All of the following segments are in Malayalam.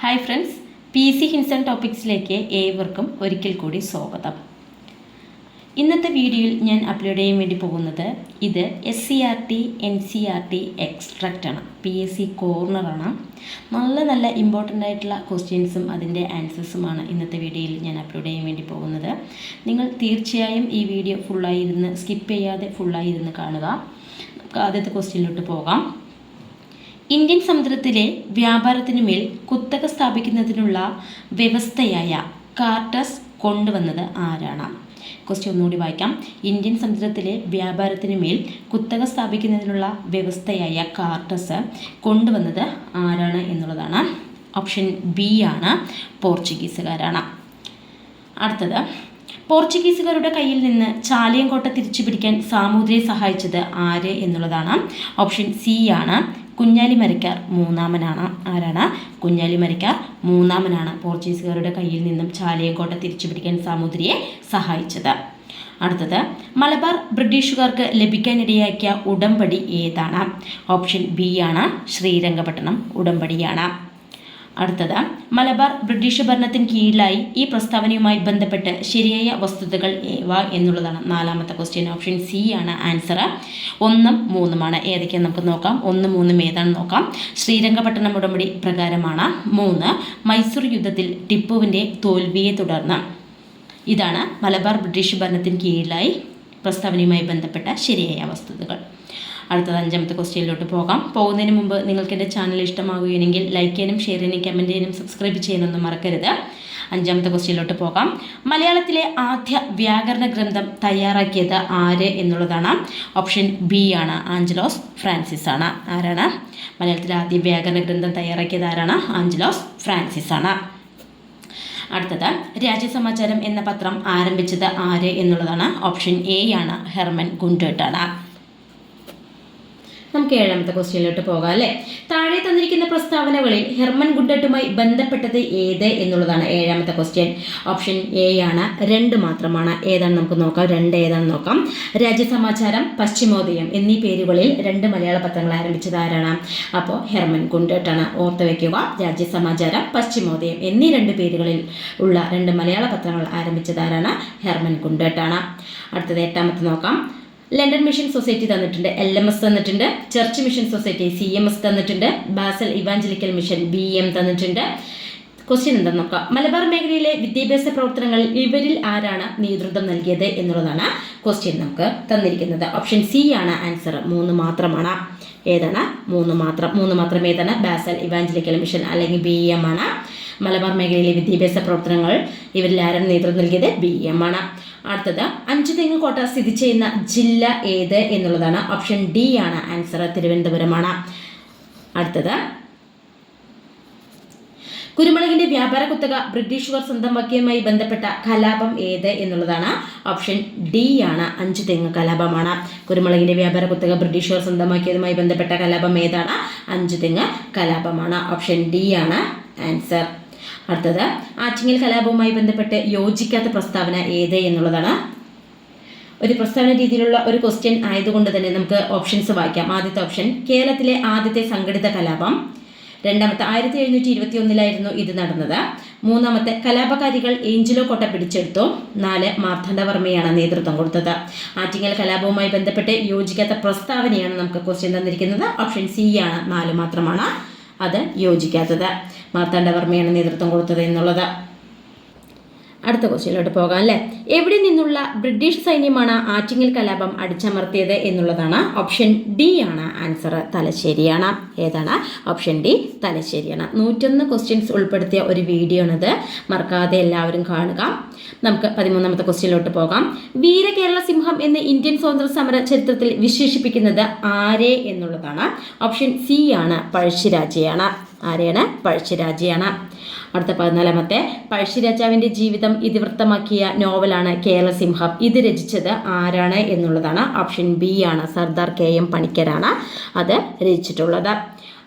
Hi friends P C Hinson ടോപ്പിക്സിലേക്ക് ഏവർക്കും ഒരിക്കൽ കൂടി സ്വാഗതം. ഇന്നത്തെ വീഡിയോയിൽ ഞാൻ അപ്ലോഡ് ചെയ്യാൻ വേണ്ടി പോകുന്നത് ഇത് S C R T N C R T extract ആണ്. പി എസ് സി കോർണറാണ് നല്ല നല്ല ഇമ്പോർട്ടന്റ് ആയിട്ടുള്ള ക്വസ്റ്റ്യൻസും അതിന്റെ ആൻസേഴ്സുമാണ് ഇന്നത്തെ വീഡിയോയിൽ ഞാൻ അപ്ലോഡ് ചെയ്യാൻ വേണ്ടി പോകുന്നത്. നിങ്ങൾ തീർച്ചയായും ഈ വീഡിയോ ഫുള്ളായി ഇരുന്ന് സ്കിപ്പ് ചെയ്യാതെ ഫുള്ളായി ഇരുന്ന് കാണുക. നമുക്ക് ആദ്യത്തെ ക്വസ്റ്റ്യനിലോട്ട് പോകാം. ഇന്ത്യൻ സമുദ്രത്തിലെ വ്യാപാരത്തിനുമേൽ കുത്തക സ്ഥാപിക്കുന്നതിനുള്ള വ്യവസ്ഥയായ കാർട്ടസ് കൊണ്ടുവന്നത് ആരാണ്? ക്വസ്റ്റ്യൻ ഒന്നുകൂടി വായിക്കാം. ഇന്ത്യൻ സമുദ്രത്തിലെ വ്യാപാരത്തിനുമേൽ കുത്തക സ്ഥാപിക്കുന്നതിനുള്ള വ്യവസ്ഥയായ കാർട്ടസ് കൊണ്ടുവന്നത് ആരാണ് എന്നുള്ളതാണ്. ഓപ്ഷൻ ബി ആണ് പോർച്ചുഗീസുകാരാണ്. അടുത്തത്. പോർച്ചുഗീസുകാരുടെ കയ്യിൽ നിന്ന് ചാലിയങ്കോട്ട തിരിച്ചു പിടിക്കാൻ സാമൂതിരിയെ സഹായിച്ചത് ആര് എന്നുള്ളതാണ്. ഓപ്ഷൻ സി ആണ് കുഞ്ഞാലിമരക്കാർ മൂന്നാമനാണ് ആരാണ്? കുഞ്ഞാലി മരക്കാർ മൂന്നാമനാണ്. പോർച്ചുഗീസുകാരുടെ കയ്യിൽ നിന്നും ചാലിയങ്കോട്ട തിരിച്ചു പിടിക്കാൻ സാമൂതിരിയെ സഹായിച്ചത്. അടുത്തത് മലബാർ ബ്രിട്ടീഷുകാർക്ക് ലഭിക്കാനിടയാക്കിയ ഉടമ്പടി ഏതാണ്? ഓപ്ഷൻ ബി ആണ് ശ്രീരംഗപട്ടണം ഉടമ്പടിയാണ്. അടുത്തത് മലബാർ ബ്രിട്ടീഷ് ഭരണത്തിന് കീഴിലായി ഈ പ്രസ്താവനയുമായി ബന്ധപ്പെട്ട് ശരിയായ വസ്തുതകൾ ഏവ എന്നുള്ളതാണ് നാലാമത്തെ ക്വസ്റ്റ്യൻ ഓപ്ഷൻ സി ആണ് ആൻസർ ഒന്നും മൂന്നുമാണ് ഏതൊക്കെയാണ് നമുക്ക് നോക്കാം? ഒന്ന് മൂന്നും ഏതാണെന്ന് നോക്കാം? ശ്രീരംഗപട്ടണം ഉടമ്പടി പ്രകാരമാണ്. മൂന്ന് മൈസൂർ യുദ്ധത്തിൽ ടിപ്പുവിന്റെ തോൽവിയെ തുടർന്ന്. ഇതാണ് മലബാർ ബ്രിട്ടീഷ് ഭരണത്തിന് കീഴിലായി പ്രസ്താവനയുമായി ബന്ധപ്പെട്ട ശരിയായ വസ്തുതകൾ. അടുത്തത് അഞ്ചാമത്തെ ക്വസ്റ്റ്യനിലോട്ട് പോകാം. പോകുന്നതിന് മുമ്പ് നിങ്ങൾക്ക് എന്റെ ചാനൽ ഇഷ്ടമാകുകയാണെങ്കിൽ ലൈക്ക് ചെയ്യാനും ഷെയർ ചെയ്യാനും കമന്റ് ചെയ്യാനും സബ്സ്ക്രൈബ് ചെയ്യാനൊന്നും മറക്കരുത്. അഞ്ചാമത്തെ ക്വസ്റ്റ്യനിലോട്ട് പോകാം. മലയാളത്തിലെ ആദ്യ വ്യാകരണ ഗ്രന്ഥം തയ്യാറാക്കിയത് ആര് എന്നുള്ളതാണ്. ഓപ്ഷൻ ബി ആണ്. ആഞ്ചലോസ് ഫ്രാൻസിസ് ആണ്. ആരാണ്? മലയാളത്തിലെ ആദ്യ വ്യാകരണ ഗ്രന്ഥം തയ്യാറാക്കിയത് ആരാണ്? ആഞ്ചലോസ് ഫ്രാൻസിസ് ആണ്. അടുത്തത് രാജ്യസമാചാരം എന്ന പത്രം ആരംഭിച്ചത് ആര് എന്നുള്ളതാണ്. ഓപ്ഷൻ എ ആണ്. ഹെർമൻ ഗുണ്ടേട്ടാണ് നമുക്ക് ഏഴാമത്തെ ക്വസ്റ്റ്യനിലോട്ട് പോകാം അല്ലേ? താഴെ തന്നിരിക്കുന്ന പ്രസ്താവനകളിൽ ഹെർമൻ ഗുഡട്ടുമായി ബന്ധപ്പെട്ടത് ഏത് എന്നുള്ളതാണ് ഏഴാമത്തെ ക്വസ്റ്റ്യൻ. ഓപ്ഷൻ എ ആണ്. രണ്ട് മാത്രമാണ്. ഏതാണ് നമുക്ക് നോക്കാം? രണ്ട് ഏതാണ് നോക്കാം. രാജ്യസമാചാരം പശ്ചിമോദയം എന്നീ പേരുകളിൽ രണ്ട് മലയാള പത്രങ്ങൾ ആരംഭിച്ചത് ആരാണ് അപ്പോൾ ഹെർമൻ ഗുണ്ടട്ടാണ് ഓർത്ത് വയ്ക്കുക രാജ്യസമാചാരം പശ്ചിമോദയം എന്നീ രണ്ട് പേരുകളിൽ ഉള്ള രണ്ട് മലയാള പത്രങ്ങൾ ആരംഭിച്ചത് ആരാണ് ഹെർമൻ ഗുണ്ടട്ടാണ് അടുത്തത് എട്ടാമത്തെ നോക്കാം. ലണ്ടൻ മിഷൻ സൊസൈറ്റി തന്നിട്ടുണ്ട് എൽ എം എസ് തന്നിട്ടുണ്ട് church mission society C M S തന്നിട്ടുണ്ട് Basel evangelical mission B M തന്നിട്ടുണ്ട്. ക്വസ്റ്റ്യൻ എന്താണെന്ന് നോക്കാം. മലബാർ മേഖലയിലെ വിദ്യാഭ്യാസ പ്രവർത്തനങ്ങളിൽ ഇവരിൽ ആരാണ് നേതൃത്വം നൽകിയത് എന്നുള്ളതാണ് ക്വസ്റ്റ്യൻ നമുക്ക് തന്നിരിക്കുന്നത്. ഓപ്ഷൻ സി ആണ് ആൻസർ മൂന്ന് മാത്രമാണ്. ഏതാണ്? മൂന്ന് മാത്രം. മൂന്ന് മാത്രം ഏതാണ്? ബാസൽ ഇവാഞ്ചലിക്കൽ മിഷൻ അല്ലെങ്കിൽ ബി എം ആണ്. മലബാർ മേഖലയിലെ വിദ്യാഭ്യാസ പ്രവർത്തനങ്ങൾ ഇവരിൽ ആരാണ് നേതൃത്വം നൽകിയത്? ബി എം ആണ്. അടുത്തത് അഞ്ചു തെങ്ങ് കോട്ട സ്ഥിതി ചെയ്യുന്ന ജില്ല ഏത് എന്നുള്ളതാണ് ഓപ്ഷൻ ഡി ആണ് ആൻസർ തിരുവനന്തപുരമാണ്. അടുത്തത് കുരുമുളകിന്റെ വ്യാപാര കുത്തക ബ്രിട്ടീഷുകാർ സ്വന്തമാക്കിയതുമായി ബന്ധപ്പെട്ട കലാപം ഏത് എന്നുള്ളതാണ് ഓപ്ഷൻ ഡി ആണ് അഞ്ചു തെങ്ങ് കലാപമാണ്. കുരുമുളകിന്റെ വ്യാപാര കുത്തക ബ്രിട്ടീഷുകാർ സ്വന്തമാക്കിയതുമായി ബന്ധപ്പെട്ട കലാപം ഏതാണ് അഞ്ചു തെങ്ങ് കലാപമാണ്. ഓപ്ഷൻ ഡി ആണ് ആൻസർ അടുത്തത് ആറ്റിങ്ങൽ കലാപവുമായി ബന്ധപ്പെട്ട് യോജിക്കാത്ത പ്രസ്താവന ഏത് എന്നുള്ളതാണ്. ഒരു പ്രസ്താവന രീതിയിലുള്ള ഒരു ക്വസ്റ്റ്യൻ ആയതുകൊണ്ട് തന്നെ നമുക്ക് ഓപ്ഷൻസ് വായിക്കാം. ആദ്യത്തെ ഓപ്ഷൻ കേരളത്തിലെ ആദ്യത്തെ സംഘടിത കലാപം. രണ്ടാമത്തെ ആയിരത്തി എഴുന്നൂറ്റി ഇരുപത്തി ഒന്നിലായിരുന്നു ഇത് നടന്നത്. മൂന്നാമത്തെ കലാപകാരികൾ ഏഞ്ചലോ കോട്ട പിടിച്ചെടുത്തു. നാല് മാർത്താണ്ഡവർമ്മയാണ് നേതൃത്വം കൊടുത്തത്. ആറ്റിങ്ങൽ കലാപവുമായി ബന്ധപ്പെട്ട് യോജിക്കാത്ത പ്രസ്താവനയാണ് നമുക്ക് ക്വസ്റ്റ്യൻ തന്നിരിക്കുന്നത്. ഓപ്ഷൻ സി ആണ്. നാല് മാത്രമാണ് അത് യോജിക്കാത്തത്. മാർത്താണ്ഡവർമ്മയാണ് നേതൃത്വം കൊടുത്തത് എന്നുള്ളത്. അടുത്ത ക്വസ്റ്റ്യനിലോട്ട് പോകാം അല്ലേ? എവിടെ നിന്നുള്ള ബ്രിട്ടീഷ് സൈന്യമാണ് ആറ്റിങ്ങൽ കലാപം അടിച്ചമർത്തിയത് എന്നുള്ളതാണ് ഓപ്ഷൻ ഡി ആണ് ആൻസർ. തലശ്ശേരിയാണ്. ഏതാണ്? ഓപ്ഷൻ ഡി തലശ്ശേരിയാണ്. നൂറ്റൊന്ന് ക്വസ്റ്റ്യൻസ് ഉൾപ്പെടുത്തിയ ഒരു വീഡിയോ ആണിത് മറക്കാതെ എല്ലാവരും കാണുക. നമുക്ക് പതിമൂന്നാമത്തെ ക്വസ്റ്റ്യനിലോട്ട് പോകാം. വീരകേരള സിംഹം എന്ന് ഇന്ത്യൻ സ്വാതന്ത്ര്യ സമര ചരിത്രത്തിൽ വിശേഷിപ്പിക്കുന്നത് ആരെ എന്നുള്ളതാണ്. ഓപ്ഷൻ സി ആണ് പഴശ്ശിരാജയാണ്. ആരെയാണ്? പഴശ്ശിരാജയാണ്. അടുത്ത പതിനാലാമത്തെ. പഴശ്ശിരാജാവിന്റെ ജീവിതം ഇതിവൃത്തമാക്കിയ നോവലാണ് കേരളസിംഹം ഇത് രചിച്ചത് ആരാണ് എന്നുള്ളതാണ് ഓപ്ഷൻ ബി ആണ്. സർദാർ കെ എം പണിക്കരാണ് അത് രചിച്ചിട്ടുള്ളത്.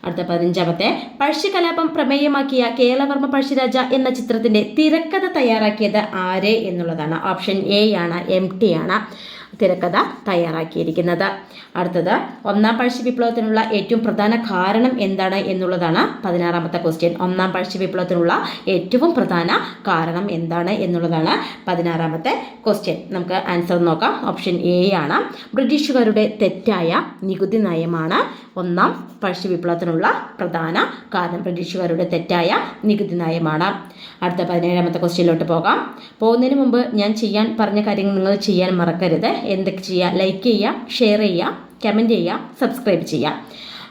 അടുത്ത പതിനഞ്ചാമത്തെ. പഴശ്ശികലാപം പ്രമേയമാക്കിയ കേരളവർമ്മ പഴശ്ശിരാജ എന്ന ചിത്രത്തിന്റെ തിരക്കഥ തയ്യാറാക്കിയത് ആര് എന്നുള്ളതാണ്. ഓപ്ഷൻ എ ആണ് എം ടി ആണ്. തിരക്കഥ തയ്യാറാക്കിയിരിക്കുന്നത്. അടുത്തത് ഒന്നാം പഴശ്ശി വിപ്ലവത്തിനുള്ള ഏറ്റവും പ്രധാന കാരണം എന്താണ് എന്നുള്ളതാണ് പതിനാറാമത്തെ ക്വസ്റ്റ്യൻ ഒന്നാം പഴശ്ശി വിപ്ലവത്തിനുള്ള ഏറ്റവും പ്രധാന കാരണം എന്താണ് എന്നുള്ളതാണ് പതിനാറാമത്തെ ക്വസ്റ്റ്യൻ നമുക്ക് ആൻസർ നോക്കാം. ഓപ്ഷൻ എ ആണ്. ബ്രിട്ടീഷുകാരുടെ തെറ്റായ നികുതി നയമാണ് ഒന്നാം പഴശ്ശി വിപ്ലവത്തിനുള്ള പ്രധാന കാരണം. ബ്രിട്ടീഷുകാരുടെ തെറ്റായ നികുതി നയമാണ്. അടുത്ത പതിനേഴാമത്തെ ക്വസ്റ്റ്യനിലോട്ട് പോകാം. പോകുന്നതിന് മുമ്പ് ഞാൻ ചെയ്യാൻ പറഞ്ഞ കാര്യങ്ങൾ നിങ്ങൾ ചെയ്യാൻ മറക്കരുത്. എന്തൊക്കെ ചെയ്യുക ലൈക്ക് ചെയ്യുക ഷെയർ ചെയ്യുക കമന്റ് ചെയ്യുക സബ്സ്ക്രൈബ് ചെയ്യുക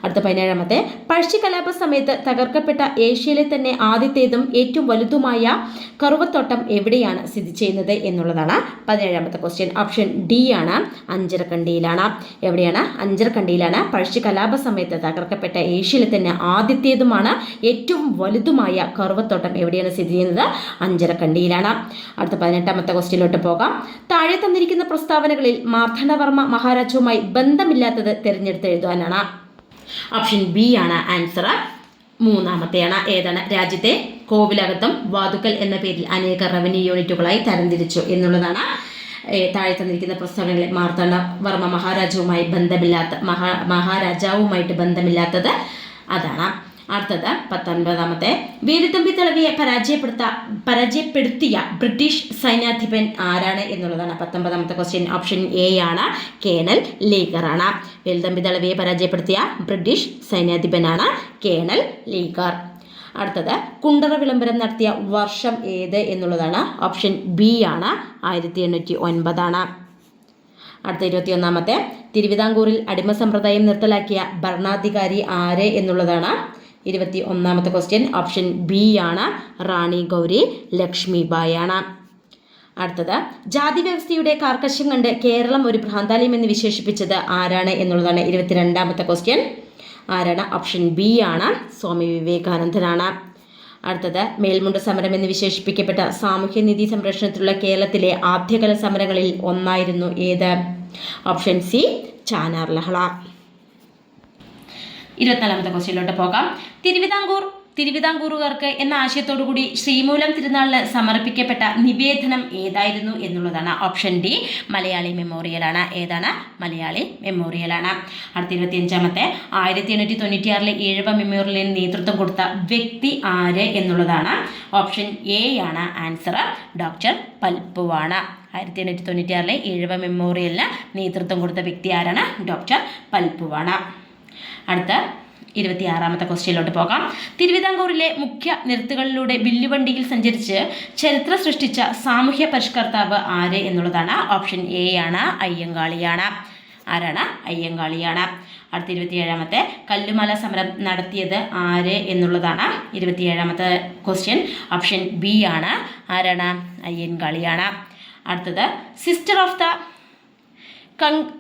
അടുത്ത പതിനേഴാമത്തെ. പഴശ്ശി കലാപ സമയത്ത് തകർക്കപ്പെട്ട ഏഷ്യയിലെ തന്നെ ആദ്യത്തേതും ഏറ്റവും വലുതുമായ കറുവത്തോട്ടം എവിടെയാണ് സ്ഥിതി ചെയ്യുന്നത് എന്നുള്ളതാണ് പതിനേഴാമത്തെ ക്വസ്റ്റ്യൻ ഓപ്ഷൻ ഡി ആണ്. അഞ്ചരക്കണ്ടിയിലാണ്. എവിടെയാണ്? അഞ്ചരക്കണ്ടിയിലാണ്. പഴശ്ശി കലാപ സമയത്ത് തകർക്കപ്പെട്ട ഏഷ്യയിലെ തന്നെ ആദ്യത്തേതുമാണ് ഏറ്റവും വലുതുമായ കറുവത്തോട്ടം എവിടെയാണ് സ്ഥിതി ചെയ്യുന്നത്? അഞ്ചരക്കണ്ടിയിലാണ്. അടുത്ത പതിനെട്ടാമത്തെ ക്വസ്റ്റ്യനിലോട്ട് പോകാം. താഴെ തന്നിരിക്കുന്ന പ്രസ്താവനകളിൽ മാർത്താണ്ഡവർമ്മ മഹാരാജവുമായി ബന്ധമില്ലാത്തത് തിരഞ്ഞെടുത്ത് എഴുതാനാണ് ഓപ്ഷൻ ബി ആണ് ആൻസർ മൂന്നാമത്തെയാണ് ഏതാണ്? രാജ്യത്തെ കോവിലകത്തും വാതുക്കൽ എന്ന പേരിൽ അനേക റവന്യൂ യൂണിറ്റുകളായി തരംതിരിച്ചു എന്നുള്ളതാണ് താഴെ തന്നിരിക്കുന്ന പ്രസ്താവനകളിൽ മാർത്താണ്ഡ വർമ്മ മഹാരാജാവുമായി ബന്ധമില്ലാത്ത മഹാ മഹാരാജാവുമായിട്ട് ബന്ധമില്ലാത്തത് അതാണ്. അടുത്തത് പത്തൊൻപതാമത്തെ. വീരത്തമ്പി തളവിയെ പരാജയപ്പെടുത്ത പരാജയപ്പെടുത്തിയ ബ്രിട്ടീഷ് സൈന്യാധിപൻ ആരാണ് എന്നുള്ളതാണ് പത്തൊമ്പതാമത്തെ ക്വസ്റ്റ്യൻ ഓപ്ഷൻ എ ആണ് കേണൽ ലീഗറാണ്. വീരത്തമ്പി തളവിയെ പരാജയപ്പെടുത്തിയ ബ്രിട്ടീഷ് സൈന്യാധിപനാണ് കേണൽ ലീഗർ. അടുത്തത് കുണ്ടറ വിളംബരം നടത്തിയ വർഷം ഏത് എന്നുള്ളതാണ് ഓപ്ഷൻ ബി ആണ്. ആയിരത്തി എണ്ണൂറ്റി ഒൻപതാണ് അടുത്ത ഇരുപത്തിയൊന്നാമത്തെ. തിരുവിതാംകൂറിൽ അടിമ സമ്പ്രദായം നിർത്തലാക്കിയ ഭരണാധികാരി ആര് എന്നുള്ളതാണ് ഇരുപത്തി ഒന്നാമത്തെ ക്വസ്റ്റ്യൻ ഓപ്ഷൻ ബി ആണ് റാണി ഗൗരി ലക്ഷ്മി ആണ് അടുത്തത് ജാതി വ്യവസ്ഥയുടെ കാർക്കശ്യം കണ്ട് കേരളം ഒരു പ്രാന്താലയം എന്ന് വിശേഷിപ്പിച്ചത് ആരാണ് എന്നുള്ളതാണ് ഇരുപത്തിരണ്ടാമത്തെ ക്വസ്റ്റ്യൻ ആരാണ്? ഓപ്ഷൻ ബി ആണ് സ്വാമി വിവേകാനന്ദനാണ്. അടുത്തത് മേൽമുണ്ട് സമരം എന്ന് വിശേഷിപ്പിക്കപ്പെട്ട സാമൂഹ്യനിധി സംരക്ഷണത്തിലുള്ള കേരളത്തിലെ ആദ്യകാല സമരങ്ങളിൽ ഒന്നായിരുന്നു ഏത്? ഓപ്ഷൻ സി ചാനാർ ലഹള. ഇരുപത്തിനാലാമത്തെ ക്വസ്റ്റ്യനിലോട്ട് പോകാം. തിരുവിതാംകൂർ തിരുവിതാംകൂറുകാർക്ക് എന്ന ആശയത്തോടു കൂടി ശ്രീമൂലം തിരുനാളിന് സമർപ്പിക്കപ്പെട്ട നിവേദനം ഏതായിരുന്നു എന്നുള്ളതാണ് ഓപ്ഷൻ ഡി. മലയാളി മെമ്മോറിയലാണ് ഏതാണ്? മലയാളി മെമ്മോറിയലാണ് അടുത്ത ഇരുപത്തിയഞ്ചാമത്തെ. ആയിരത്തി എണ്ണൂറ്റി തൊണ്ണൂറ്റിയാറിലെ ഏഴവ മെമ്മോറിയലിന് നേതൃത്വം കൊടുത്ത വ്യക്തി ആര് എന്നുള്ളതാണ്. ഓപ്ഷൻ എ ആണ് ആൻസർ ഡോക്ടർ പൽപ്പുവാണ്. ആയിരത്തി എണ്ണൂറ്റി തൊണ്ണൂറ്റിയാറിലെ ഏഴവ മെമ്മോറിയലിന് നേതൃത്വം കൊടുത്ത വ്യക്തി ആരാണ്? ഡോക്ടർ പൽപ്പുവാണ്. അടുത്ത ഇരുപത്തിയാറാമത്തെ ക്വസ്റ്റ്യനിലോട്ട് പോകാം. തിരുവിതാംകൂറിലെ മുഖ്യ നിരത്തുകളിലൂടെ വില്ലുവണ്ടിയിൽ സഞ്ചരിച്ച് ചരിത്രം സൃഷ്ടിച്ച സാമൂഹ്യ പരിഷ്കർത്താവ് ആര് എന്നുള്ളതാണ് ഓപ്ഷൻ എ ആണ് അയ്യങ്കാളിയാണ്. ആരാണ്? അയ്യങ്കാളിയാണ്. അടുത്ത ഇരുപത്തിയേഴാമത്തെ കല്ലുമല സമരം നടത്തിയത് ആര് എന്നുള്ളതാണ് ഇരുപത്തിയേഴാമത്തെ ക്വസ്റ്റ്യൻ. ഓപ്ഷൻ ബി ആണ്. ആരാണ്? അയ്യൻകാളിയാണ് അടുത്തത് sister of the Kang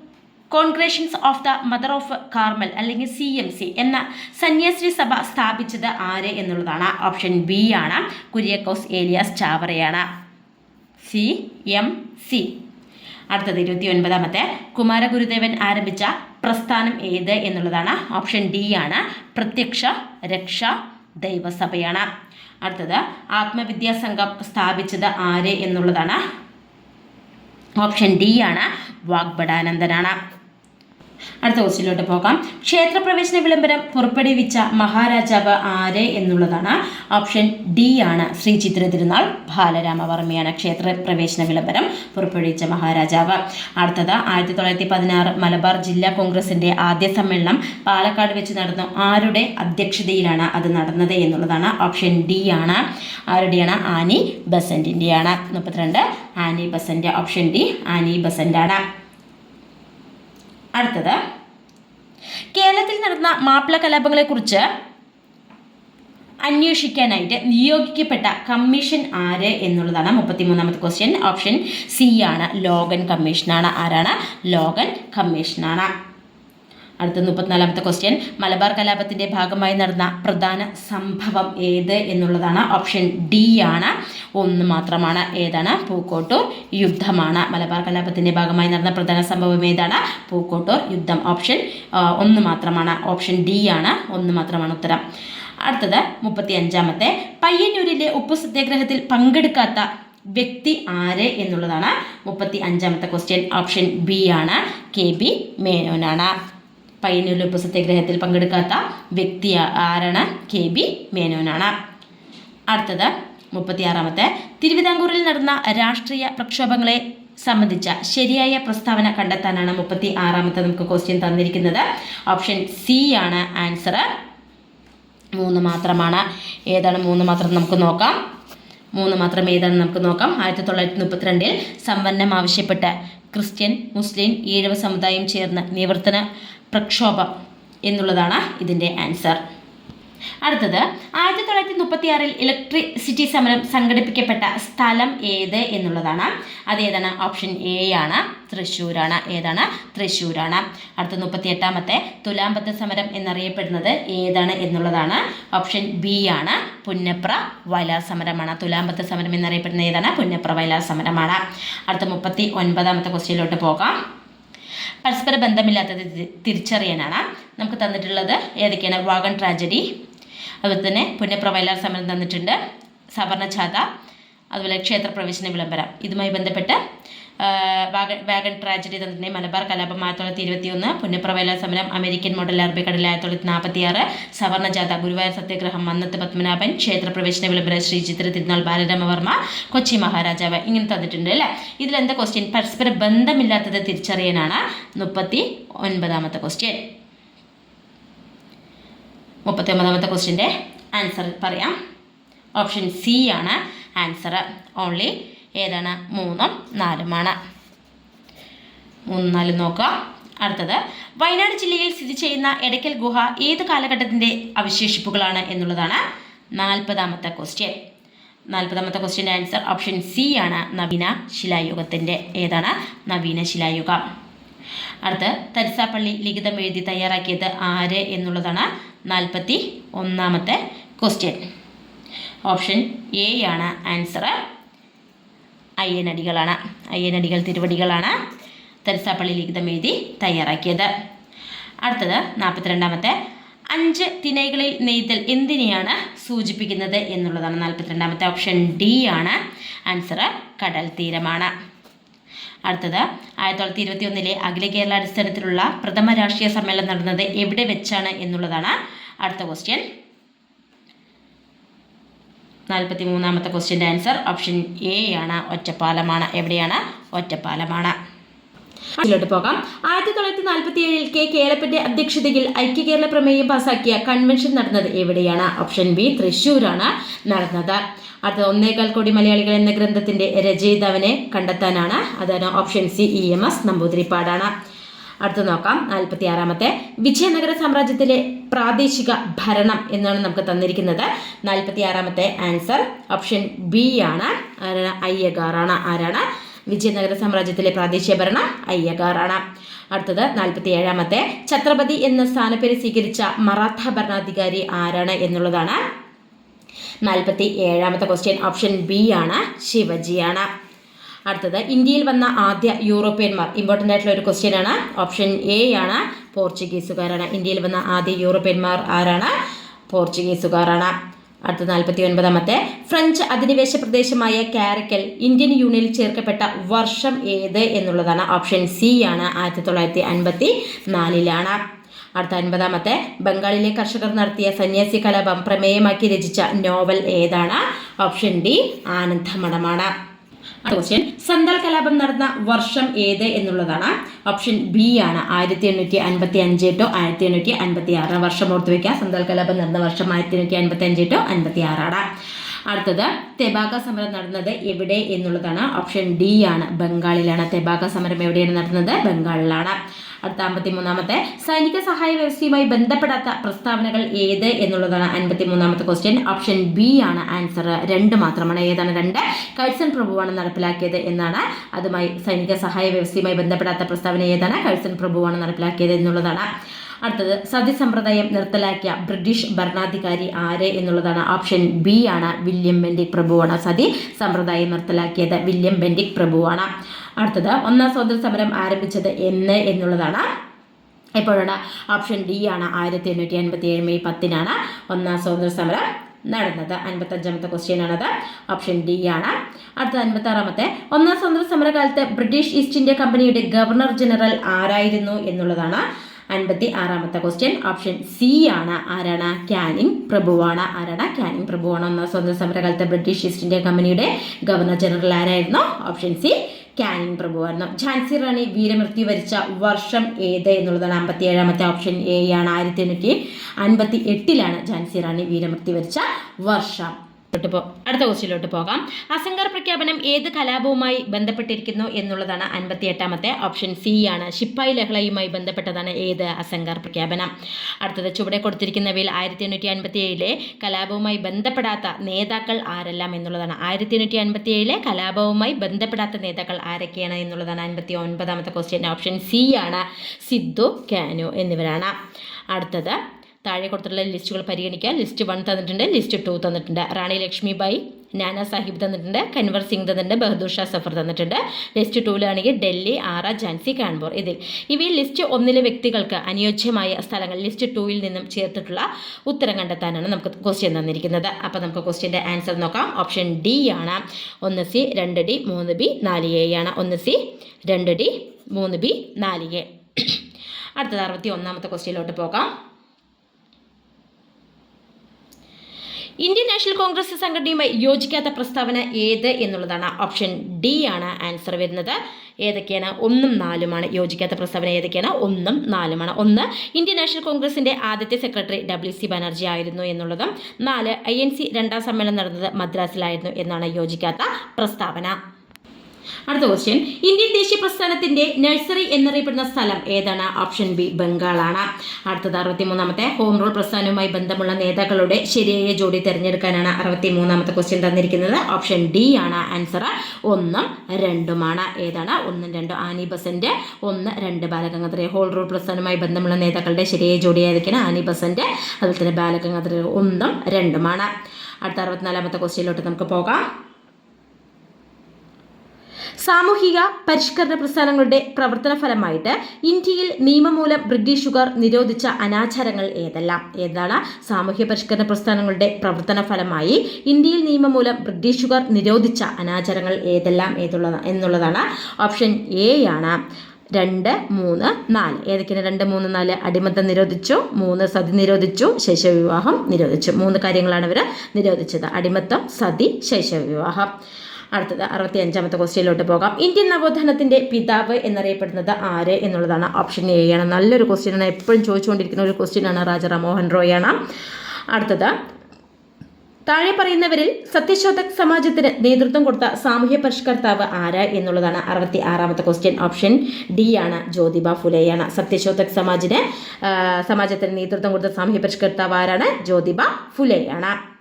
congregations of the mother of Carmel അല്ലെങ്കിൽ സി എം സി എന്ന സന്യാസി സഭ സ്ഥാപിച്ചത് ആര് എന്നുള്ളതാണ് ഓപ്ഷൻ ബി ആണ്. Kuriakose Elias ചാവറയാണ്. C M C. അടുത്തത് ഇരുപത്തി ഒൻപതാമത്തെ കുമാരഗുരുദേവൻ ആരംഭിച്ച പ്രസ്ഥാനം ഏത് എന്നുള്ളതാണ് ഓപ്ഷൻ ഡി ആണ്. പ്രത്യക്ഷ രക്ഷ ദൈവസഭയാണ്. അടുത്തത് ആത്മവിദ്യാ സംഘം സ്ഥാപിച്ചത് ആര് എന്നുള്ളതാണ് ഓപ്ഷൻ ഡി ആണ്. വാഗ്ബടാനന്ദനാണ് അടുത്ത ക്വസ്റ്റ്യനിലോട്ട് പോകാം. ക്ഷേത്രപ്രവേശന വിളംബരം പുറപ്പെടുവിച്ച മഹാരാജാവ് ആര് എന്നുള്ളതാണ്. ഓപ്ഷൻ ഡി ആണ്. ശ്രീ ചിത്ര തിരുനാൾ ബാലരാമവർമ്മയാണ് ക്ഷേത്രപ്രവേശന വിളംബരം പുറപ്പെടുവിച്ച മഹാരാജാവ്. അടുത്തത് ആയിരത്തി തൊള്ളായിരത്തി പതിനാറ് മലബാർ ജില്ലാ കോൺഗ്രസിന്റെ ആദ്യ സമ്മേളനം പാലക്കാട് വെച്ച് നടന്നു. ആരുടെ അധ്യക്ഷതയിലാണ് അത് നടന്നത് എന്നുള്ളതാണ് ഓപ്ഷൻ ഡി ആണ്. ആരുടെയാണ്? ആനി ബസന്റിന്റെയാണ് മുപ്പത്തിരണ്ട് Annie Besant. Option D Annie ബസന്റാണ്. അടുത്തത്. കേരളത്തിൽ നടന്ന മാപ്പിള കലാപങ്ങളെക്കുറിച്ച് അന്വേഷിക്കാനായിട്ട് നിയോഗിക്കപ്പെട്ട കമ്മീഷൻ ആര് എന്നുള്ളതാണ് മുപ്പത്തിമൂന്നാമത്തെ ക്വസ്റ്റ്യൻ ഓപ്ഷൻ സി ആണ്. ലോഗൻ കമ്മീഷനാണ്. ആരാണ്? ലോഗൻ കമ്മീഷനാണ്. അടുത്ത മുപ്പത്തിനാലാമത്തെ ക്വസ്റ്റ്യൻ മലബാർ കലാപത്തിന്റെ ഭാഗമായി നടന്ന പ്രധാന സംഭവം ഏത് എന്നുള്ളതാണ്. ഓപ്ഷൻ ഡി ആണ്. ഒന്ന് മാത്രമാണ്. ഏതാണ്? പൂക്കോട്ടൂർ യുദ്ധമാണ്. മലബാർ കലാപത്തിന്റെ ഭാഗമായി നടന്ന പ്രധാന സംഭവം ഏതാണ്? പൂക്കോട്ടൂർ യുദ്ധം. ഓപ്ഷൻ ഒന്ന് മാത്രമാണ്. ഓപ്ഷൻ ഡി ആണ്. ഒന്ന് മാത്രമാണ് ഉത്തരം. അടുത്തത് മുപ്പത്തി അഞ്ചാമത്തെ പയ്യന്നൂരിലെ ഉപ്പു സത്യാഗ്രഹത്തിൽ പങ്കെടുക്കാത്ത വ്യക്തി ആര് എന്നുള്ളതാണ് മുപ്പത്തി അഞ്ചാമത്തെ ക്വസ്റ്റ്യൻ ഓപ്ഷൻ ബി ആണ്. കെ. ബി. മേനോനാണ്. പയ്യന്നൂർ സത്യാഗ്രഹത്തിൽ പങ്കെടുക്കാത്ത വ്യക്തി ആരാണ്? കെ ബി മേനോനാണ്. അടുത്തത് മുപ്പത്തിയാറാമത്തെ. തിരുവിതാംകൂറിൽ നടന്ന രാഷ്ട്രീയ പ്രക്ഷോഭങ്ങളെ സംബന്ധിച്ച ശരിയായ പ്രസ്താവന കണ്ടെത്താനാണ് മുപ്പത്തി ആറാമത്തെ നമുക്ക് ക്വസ്റ്റ്യൻ തന്നിരിക്കുന്നത്. ഓപ്ഷൻ സി ആണ് ആൻസർ മൂന്ന് മാത്രമാണ്. ഏതാണ് മൂന്ന് മാത്രം നമുക്ക് നോക്കാം. മൂന്ന് മാത്രം ഏതാണ് നമുക്ക് നോക്കാം. ആയിരത്തി തൊള്ളായിരത്തി മുപ്പത്തിരണ്ടിൽ സംവരണം ആവശ്യപ്പെട്ട് ക്രിസ്ത്യൻ മുസ്ലിം ഈഴവ സമുദായം ചേർന്ന് നിവർത്തന പ്രക്ഷോഭം എന്നുള്ളതാണ് ഇതിന്റെ ആൻസർ. അടുത്തത് ആയിരത്തി തൊള്ളായിരത്തി മുപ്പത്തി ആറിൽ ഇലക്ട്രിസിറ്റി സമരം സംഘടിപ്പിക്കപ്പെട്ട സ്ഥലം ഏത് എന്നുള്ളതാണ്. അത് ഏതാണ്? ഓപ്ഷൻ എ ആണ്. തൃശ്ശൂരാണ്. ഏതാണ്? തൃശ്ശൂരാണ്. അടുത്ത മുപ്പത്തി എട്ടാമത്തെ തുലാമ്പത്ത് സമരം എന്നറിയപ്പെടുന്നത് ഏതാണ് എന്നുള്ളതാണ്. ഓപ്ഷൻ ബി ആണ്. പുന്നപ്ര വയലാർ സമരമാണ്. തുലാമ്പത്ത് സമരം എന്നറിയപ്പെടുന്നത് ഏതാണ്? പുന്നപ്ര വയലാർ സമരമാണ്. അടുത്ത മുപ്പത്തി ഒൻപതാമത്തെ ക്വസ്റ്റ്യനിലോട്ട് പോകാം. പരസ്പര ബന്ധമില്ലാത്തത് തിരിച്ചറിയാനാണ് നമുക്ക് തന്നിട്ടുള്ളത്. ഏതൊക്കെയാണ്? വാഗൺ ട്രാജഡി അതുപോലെ തന്നെ പുന്നപ്ര വയലാർ സമരം തന്നിട്ടുണ്ട് സവർണജാഥ അതുപോലെ ക്ഷേത്രപ്രവേശന വിളംബരം. ഇതുമായി ബന്ധപ്പെട്ട് വാഗൺ വാഗൺ ട്രാജഡി തന്നെ മലബാർ കലാപം ആയിരത്തി തൊള്ളായിരത്തി ഇരുപത്തി ഒന്ന് പുന്നപ്രവേല സമരം അമേരിക്കൻ മോഡൽ അറബിക്കടൽ ആയിരത്തി തൊള്ളായിരത്തി നാൽപ്പത്തി ആറ് സവർണജാഥ ഗുരുവായൂർ സത്യഗ്രഹം മന്നത്ത് പത്മനാഭൻ ക്ഷേത്രപ്രവേശന വിളംബരം ശ്രീ ചിത്ര തിരുനാൾ ബാലരാമവർമ്മ കൊച്ചി മഹാരാജാവ് ഇങ്ങനെ തന്നിട്ടുണ്ട് അല്ലേ? ഇതിലെന്താ ക്വസ്റ്റ്യൻ പരസ്പര ബന്ധമില്ലാത്തത് തിരിച്ചറിയാനാണ് മുപ്പത്തി ഒൻപതാമത്തെ ക്വസ്റ്റ്യൻ മുപ്പത്തി ഒമ്പതാമത്തെ ക്വസ്റ്റ്യന്റെ ആൻസർ പറയാം. ഓപ്ഷൻ സി ആണ് ആൻസർ ഓൺലി ഏതാണ്? മൂന്നും നാലുമാണ്. മൂന്നും നാലും നോക്കുക. അടുത്തത്. വയനാട് ജില്ലയിൽ സ്ഥിതി ചെയ്യുന്ന എടയ്ക്കൽ ഗുഹ ഏത് കാലഘട്ടത്തിന്റെ അവശേഷിപ്പുകളാണ് എന്നുള്ളതാണ് നാൽപ്പതാമത്തെ ക്വസ്റ്റ്യൻ നാൽപ്പതാമത്തെ ക്വസ്റ്റ്യന്റെ ആൻസർ ഓപ്ഷൻ സി ആണ്. നവീന ശിലായുഗത്തിന്റെ ഏതാണ്? നവീന ശിലായുഗം. അടുത്ത് തരിസാപ്പള്ളി ലിഖിതം എഴുതി തയ്യാറാക്കിയത് ആര് എന്നുള്ളതാണ് നാൽപ്പത്തി ഒന്നാമത്തെ ക്വസ്റ്റ്യൻ ഓപ്ഷൻ എ ആണ്. ആൻസർ അയ്യനടികളാണ്. അയ്യനടികൾ തിരുവടികളാണ് തെരസാപ്പള്ളി ലിഖിതം എഴുതി തയ്യാറാക്കിയത്. അടുത്തത് നാൽപ്പത്തിരണ്ടാമത്തെ. അഞ്ച് തിനൈകളിൽ നെയ്തൽ എന്തിനെയാണ് സൂചിപ്പിക്കുന്നത് എന്നുള്ളതാണ് നാൽപ്പത്തിരണ്ടാമത്തെ ഓപ്ഷൻ ഡി ആണ്. ആൻസർ കടൽ തീരമാണ്. അടുത്തത് ആയിരത്തി തൊള്ളായിരത്തി ഇരുപത്തി ഒന്നിലെ അഖില കേരള അടിസ്ഥാനത്തിലുള്ള പ്രഥമ രാഷ്ട്രീയ സമ്മേളനം നടന്നത് എവിടെ വെച്ചാണ് എന്നുള്ളതാണ് അടുത്ത ക്വസ്റ്റ്യൻ നാൽപ്പത്തി മൂന്നാമത്തെ ക്വസ്റ്റ്യന്റെ ആൻസർ ഓപ്ഷൻ എ ആണ്. ഒറ്റപ്പാലമാണ്. എവിടെയാണ്? ഒറ്റപ്പാലമാണ്. അതിലോട്ട് പോകാം. ആയിരത്തി തൊള്ളായിരത്തി നാൽപ്പത്തി ഏഴിൽ കെ കേളപ്പന്റെ അധ്യക്ഷതയിൽ ഐക്യ കേരള പ്രമേയം പാസാക്കിയ കൺവെൻഷൻ നടന്നത് എവിടെയാണ്? ഓപ്ഷൻ ബി തൃശ്ശൂരാണ് നടന്നത്. അടുത്ത ഒന്നേകാൽ കോടി മലയാളികൾ എന്ന ഗ്രന്ഥത്തിന്റെ രചയിതാവിനെ കണ്ടെത്താനാണ്. അതാണ് option C E M S നമ്പൂതിരിപ്പാടാണ്. അടുത്ത് നോക്കാം. നാൽപ്പത്തി ആറാമത്തെ വിജയനഗര സാമ്രാജ്യത്തിലെ പ്രാദേശിക ഭരണം എന്നാണ് നമുക്ക് തന്നിരിക്കുന്നത്. നാൽപ്പത്തി ആറാമത്തെ ആൻസർ ഓപ്ഷൻ ബി ആണ്. ആരാണ്? അയ്യഗാറാണ് ആരാണ്? വിജയനഗര സാമ്രാജ്യത്തിലെ പ്രാദേശിക ഭരണം അയ്യഗാറാണ് അടുത്തത് നാൽപ്പത്തി ഏഴാമത്തെ ഛത്രപതി എന്ന സ്ഥാനപ്പേര് സ്വീകരിച്ച മറാത്ത ഭരണാധികാരി ആരാണ് എന്നുള്ളതാണ്. നാൽപ്പത്തി ഏഴാമത്തെ ക്വസ്റ്റ്യൻ ഓപ്ഷൻ ബി ആണ്. ശിവജിയാണ്. അടുത്തത് ഇന്ത്യയിൽ വന്ന ആദ്യ യൂറോപ്യന്മാർ. ഇമ്പോർട്ടന്റ് ആയിട്ടുള്ള ഒരു ക്വസ്റ്റ്യൻ ആണ്. ഓപ്ഷൻ എ ആണ്. പോർച്ചുഗീസുകാരാണ്. ഇന്ത്യയിൽ വന്ന ആദ്യ യൂറോപ്യന്മാർ ആരാണ്? പോർച്ചുഗീസുകാരാണ്. അടുത്ത നാൽപ്പത്തി ഒൻപതാമത്തെ ഫ്രഞ്ച് അധിനിവേശ പ്രദേശമായ കാരക്കൽ ഇന്ത്യൻ യൂണിയനിൽ ചേർക്കപ്പെട്ട വർഷം ഏത് എന്നുള്ളതാണ് ഓപ്ഷൻ സി ആണ്. ആയിരത്തി തൊള്ളായിരത്തി അൻപത്തി നാലിലാണ് അടുത്ത അൻപതാമത്തെ. ബംഗാളിലെ കർഷകർ നടത്തിയ സന്യാസി കലാപം പ്രമേയമാക്കി രചിച്ച നോവൽ ഏതാണ്? ഓപ്ഷൻ ഡി ആനന്ദമഠമാണ്. ക്വസ്റ്റ്യൻ സന്താൽ കലാപം നടന്ന വർഷം ഏത് എന്നുള്ളതാണ്. ഓപ്ഷൻ ബി ആണ്. ആയിരത്തി എണ്ണൂറ്റി അൻപത്തി അഞ്ച് ടു ആയിരത്തി എണ്ണൂറ്റി അൻപത്തി ആറ് വർഷം ഓർത്ത് വയ്ക്കുക സന്താൽ കലാപം നടന്ന വർഷം ആയിരത്തി എണ്ണൂറ്റി അൻപത്തി അഞ്ച് ടു അൻപത്തി ആറാണ് അടുത്തത് തെബാക സമരം നടന്നത് എവിടെ എന്നുള്ളതാണ്. ഓപ്ഷൻ ഡി ആണ്. ബംഗാളിലാണ്. തെബാക സമരം എവിടെയാണ് നടന്നത്? ബംഗാളിലാണ്. അടുത്ത അമ്പത്തി മൂന്നാമത്തെ സൈനിക സഹായ വ്യവസ്ഥയുമായി ബന്ധപ്പെടാത്ത പ്രസ്താവനകൾ ഏത് എന്നുള്ളതാണ് അൻപത്തി മൂന്നാമത്തെ ക്വസ്റ്റ്യൻ ഓപ്ഷൻ ബി ആണ് ആൻസർ രണ്ട് മാത്രമാണ്. ഏതാണ് രണ്ട്? കഴ്സൺ പ്രഭുവാണ് നടപ്പിലാക്കിയത് എന്നാണ്. അതുമായി സൈനിക സഹായ വ്യവസ്ഥയുമായി ബന്ധപ്പെടാത്ത പ്രസ്താവന ഏതാണ്? കഴ്സൺ പ്രഭുവാണ് നടപ്പിലാക്കിയത് എന്നുള്ളതാണ്. അടുത്തത് സതി സമ്പ്രദായം നിർത്തലാക്കിയ ബ്രിട്ടീഷ് ഭരണാധികാരി ആര് എന്നുള്ളതാണ് ഓപ്ഷൻ ബി ആണ് വില്യം ബെൻഡിക് പ്രഭുവാണ്. സതി സമ്പ്രദായം നിർത്തലാക്കിയത് വില്യം ബെൻഡിക് പ്രഭുവാണ്. അടുത്തത് ഒന്നാം സ്വാതന്ത്ര്യ സമരം ആരംഭിച്ചത് എന്ന് എന്നുള്ളതാണ്. എപ്പോഴാണ് ഓപ്ഷൻ ഡി ആണ് ആയിരത്തി എണ്ണൂറ്റി അൻപത്തി ഏഴ് മെയ് പത്തിനാണ് ഒന്നാം സ്വാതന്ത്ര്യ സമരം നടന്നത്. അൻപത്തഞ്ചാമത്തെ ക്വസ്റ്റ്യൻ ആണത്. ഓപ്ഷൻ ഡി ആണ്. അടുത്ത അൻപത്താറാമത്തെ. ഒന്നാം സ്വാതന്ത്ര്യ സമരകാലത്ത് ബ്രിട്ടീഷ് ഈസ്റ്റ് ഇന്ത്യ കമ്പനിയുടെ ഗവർണർ ജനറൽ ആരായിരുന്നു എന്നുള്ളതാണ്. അൻപത്തി ആറാമത്തെ ക്വസ്റ്റ്യൻ ഓപ്ഷൻ സി ആണ്. ആരാണ്? കാനിങ് പ്രഭുവാണ്. ആരാണ്? കാനിങ് പ്രഭുവാണ്. ഒന്നാം സ്വതന്ത്ര സമരകാലത്തെ ബ്രിട്ടീഷ് ഈസ്റ്റ് ഇന്ത്യ കമ്പനിയുടെ ഗവർണർ ജനറൽ ആരായിരുന്നു? ഓപ്ഷൻ സി കാനിങ് പ്രഭുവായിരുന്നു. ഝാൻസി റാണി വീരമൃത്യു വരിച്ച വർഷം ഏത് എന്നുള്ളതാണ് അമ്പത്തി ഏഴാമത്തെ ഓപ്ഷൻ എ ആണ്. ആയിരത്തി എണ്ണൂറ്റി അൻപത്തി എട്ടിലാണ് ഝാൻസി റാണി വീരമൃത്യു വരിച്ച വർഷം. അടുത്ത ക്വസ്റ്റ്യനിലോട്ട് പോകാം. അസംഗർ പ്രഖ്യാപനം ഏത് കലാപവുമായി ബന്ധപ്പെട്ടിരിക്കുന്നു എന്നുള്ളതാണ് അൻപത്തി എട്ടാമത്തെ ഓപ്ഷൻ സി ആണ്. ശിപ്പായി ലഹളയുമായി ബന്ധപ്പെട്ടതാണ് ഏത് അസംഗർ പ്രഖ്യാപനം. അടുത്തത് ചുവടെ കൊടുത്തിരിക്കുന്നവയിൽ ആയിരത്തി എണ്ണൂറ്റി അൻപത്തി ഏഴിലെ കലാപവുമായി ബന്ധപ്പെടാത്ത നേതാക്കൾ ആരെല്ലാം എന്നുള്ളതാണ്. ആയിരത്തി എണ്ണൂറ്റി അൻപത്തി ഏഴിലെ കലാപവുമായി ബന്ധപ്പെടാത്ത നേതാക്കൾ ആരൊക്കെയാണ് എന്നുള്ളതാണ് അൻപത്തി ഒൻപതാമത്തെ ക്വസ്റ്റ്യൻ. ഓപ്ഷൻ സി ആണ് സിദ്ധു കാനു എന്നിവരാണ്. അടുത്തത് താഴെ കൊടുത്തിട്ടുള്ള ലിസ്റ്റുകൾ പരിഗണിക്കുക ലിസ്റ്റ് വൺ തന്നിട്ടുണ്ട് ലിസ്റ്റ് ടു തന്നിട്ടുണ്ട്. റാണി ലക്ഷ്മി ലക്ഷ്മിബായി നാന സാഹിബ് തന്നിട്ടുണ്ട് കൻവർ സിംഗ് തന്നിട്ടുണ്ട് ബഹദൂർ ഷാ സഫർ തന്നിട്ടുണ്ട്. ലിസ്റ്റ് ടൂവിലാണെങ്കിൽ ഡൽഹി ആറ ജാൻസി കാൺപൂർ ഇതിൽ. ഇവയിൽ ലിസ്റ്റ് ഒന്നിലെ വ്യക്തികൾക്ക് അനുയോജ്യമായ സ്ഥലങ്ങൾ ലിസ്റ്റ് ടൂവിൽ നിന്നും ചേർത്തിട്ടുള്ള ഉത്തരം കണ്ടെത്താനാണ് നമുക്ക് ക്വസ്റ്റ്യൻ തന്നിരിക്കുന്നത്. അപ്പോൾ നമുക്ക് ക്വസ്റ്റ്യന്റെ ആൻസർ നോക്കാം. ഓപ്ഷൻ ഡി ആണ്. ഒന്ന് സി രണ്ട് ഡി മൂന്ന് ബി നാല് എ ആണ്. ഒന്ന് സി രണ്ട് ഡി മൂന്ന് ബി നാല് എ അടുത്തത് അറുപത്തി ഒന്നാമത്തെ ക്വസ്റ്റ്യനിലോട്ട് പോകാം. ഇന്ത്യൻ നാഷണൽ കോൺഗ്രസ് സംഘടനയുമായി യോജിക്കാത്ത പ്രസ്താവന ഏത് എന്നുള്ളതാണ് ഓപ്ഷൻ ഡി ആണ് ആൻസർ വരുന്നത്. ഏതൊക്കെയാണ്? ഒന്നും നാലുമാണ്. യോജിക്കാത്ത പ്രസ്താവന ഏതൊക്കെയാണ്? ഒന്നും നാലുമാണ്. ഒന്ന് ഇന്ത്യൻ നാഷണൽ കോൺഗ്രസിന്റെ ആദ്യത്തെ സെക്രട്ടറി ഡബ്ല്യു സി ബാനർജി ആയിരുന്നു എന്നുള്ളതും. നാല് ഐ എൻ സി രണ്ടാം സമ്മേളനം നടന്നത് മദ്രാസിലായിരുന്നു എന്നാണ് യോജിക്കാത്ത പ്രസ്താവന. അടുത്ത ക്വസ്റ്റ്യൻ ഇന്ത്യൻ ദേശീയ പ്രസ്ഥാനത്തിന്റെ നഴ്സറി എന്നറിയപ്പെടുന്ന സ്ഥലം ഏതാണ്? ഓപ്ഷൻ ബി ബംഗാളാണ്. അടുത്തത് അറുപത്തി മൂന്നാമത്തെ ഹോം റൂൾ പ്രസ്ഥാനവുമായി ബന്ധമുള്ള നേതാക്കളുടെ ശരിയായ ജോഡി തിരഞ്ഞെടുക്കാനാണ് അറുപത്തി മൂന്നാമത്തെ ക്വസ്റ്റ്യൻ തന്നിരിക്കുന്നത്. ഓപ്ഷൻ ഡി ആണ്. ആൻസർ ഒന്നും രണ്ടുമാണ്. ഏതാണ്? ഒന്നും രണ്ടും. ആനി ബസന്റ് ഒന്ന് രണ്ട് ബാലഗംഗാധര ഹോൾ റൂൾ പ്രസ്ഥാനവുമായി ബന്ധമുള്ള നേതാക്കളുടെ ശരിയായ ജോഡി ആയിരിക്കണം ആനി ബസന്റ് അതുപോലെ തന്നെ ബാലഗംഗാധര ഒന്നും രണ്ടുമാണ്. അടുത്ത അറുപത്തിനാലാമത്തെ ക്വസ്റ്റ്യനിലോട്ട് നമുക്ക് പോകാം. സാമൂഹിക പരിഷ്കരണ പ്രസ്ഥാനങ്ങളുടെ പ്രവർത്തന ഫലമായിട്ട് ഇന്ത്യയിൽ നിയമമൂലം ബ്രിട്ടീഷുകാർ നിരോധിച്ച അനാചാരങ്ങൾ ഏതെല്ലാം? ഏതാണ് സാമൂഹ്യ പരിഷ്കരണ പ്രസ്ഥാനങ്ങളുടെ പ്രവർത്തന ഫലമായി ഇന്ത്യയിൽ നിയമമൂലം ബ്രിട്ടീഷുകാർ നിരോധിച്ച അനാചാരങ്ങൾ ഏതെല്ലാം ഏതുള്ള എന്നുള്ളതാണ് ഓപ്ഷൻ എ ആണ്. രണ്ട് മൂന്ന് നാല്. ഏതൊക്കെയാണ് രണ്ട് മൂന്ന് നാല്? അടിമത്തം നിരോധിച്ചു മൂന്ന് സതി നിരോധിച്ചു ശൈശവവിവാഹം നിരോധിച്ചു. മൂന്ന് കാര്യങ്ങളാണ് ഇവർ നിരോധിച്ചത്. അടിമത്തം സതി ശൈശവവിവാഹം അടുത്തത് അറുപത്തി അഞ്ചാമത്തെ ക്വസ്റ്റ്യനിലോട്ട് പോകാം. ഇന്ത്യൻ നവോത്ഥാനത്തിന്റെ പിതാവ് എന്നറിയപ്പെടുന്നത് ആര് എന്നുള്ളതാണ് ഓപ്ഷൻ എ ആണ്. നല്ലൊരു ക്വസ്റ്റ്യനാണ് എപ്പോഴും ചോദിച്ചുകൊണ്ടിരിക്കുന്ന ഒരു ക്വസ്റ്റ്യനാണ് രാജ റാമോഹൻ റോയ് ആണ്. അടുത്തത് താഴെ പറയുന്നവരിൽ സത്യശോധക് സമാജത്തിന് നേതൃത്വം കൊടുത്ത സാമൂഹ്യ പരിഷ്കർത്താവ് ആര് എന്നുള്ളതാണ് അറുപത്തി ആറാമത്തെ ക്വസ്റ്റ്യൻ ഓപ്ഷൻ ഡി ആണ്. ജ്യോതിബ ഫുലെയാണ് സത്യശോധക് സമാജിന് സമാജത്തിന് നേതൃത്വം കൊടുത്ത സാമൂഹ്യ പരിഷ്കർത്താവ് ആരാണ്? ജ്യോതിബ ഫുലെയാണ്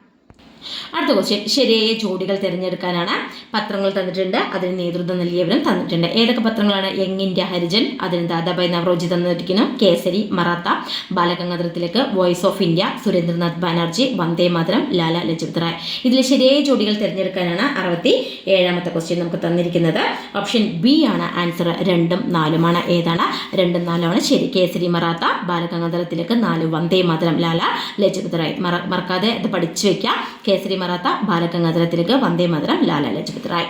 അടുത്ത ക്വസ്റ്റ്യൻ ശരിയായ ജോഡികൾ തിരഞ്ഞെടുക്കാനാണ് പത്രങ്ങൾ തന്നിട്ടുണ്ട്. അതിന് നേതൃത്വം നൽകിയവരും തന്നിട്ടുണ്ട്. ഏതൊക്കെ പത്രങ്ങളാണ്? യങ് ഇന്ത്യ ഹരിജൻ അതിന് ദാദാബായ് നവറോജി തന്നിരിക്കുന്നു. Kesari Maratha Balagangadhara voice of India Surendranath Banerjee Vande Mataram Lala Lajpat Rai ഇതിൽ ശരിയായ ജോഡികൾ തിരഞ്ഞെടുക്കാനാണ് അറുപത്തി ഏഴാമത്തെ ക്വസ്റ്റ്യൻ നമുക്ക് തന്നിരിക്കുന്നത്. ഓപ്ഷൻ ബി ആണ് ആൻസർ രണ്ടും നാലുമാണ് ഏതാണ്? രണ്ടും നാലുമാണ് ശരി. കേസരി മറാത്ത ബാലഗംഗാധര നാല് വന്ദേ മാതരം ലാല ലജ്പത് റായ് മറക്കാതെ അത് പഠിച്ചു വെക്കാം കേസരി മറാത്ത ബാലഗംഗാധര തിലക് വന്ദേ മാതരം ലാല ലജ്പത് റായ്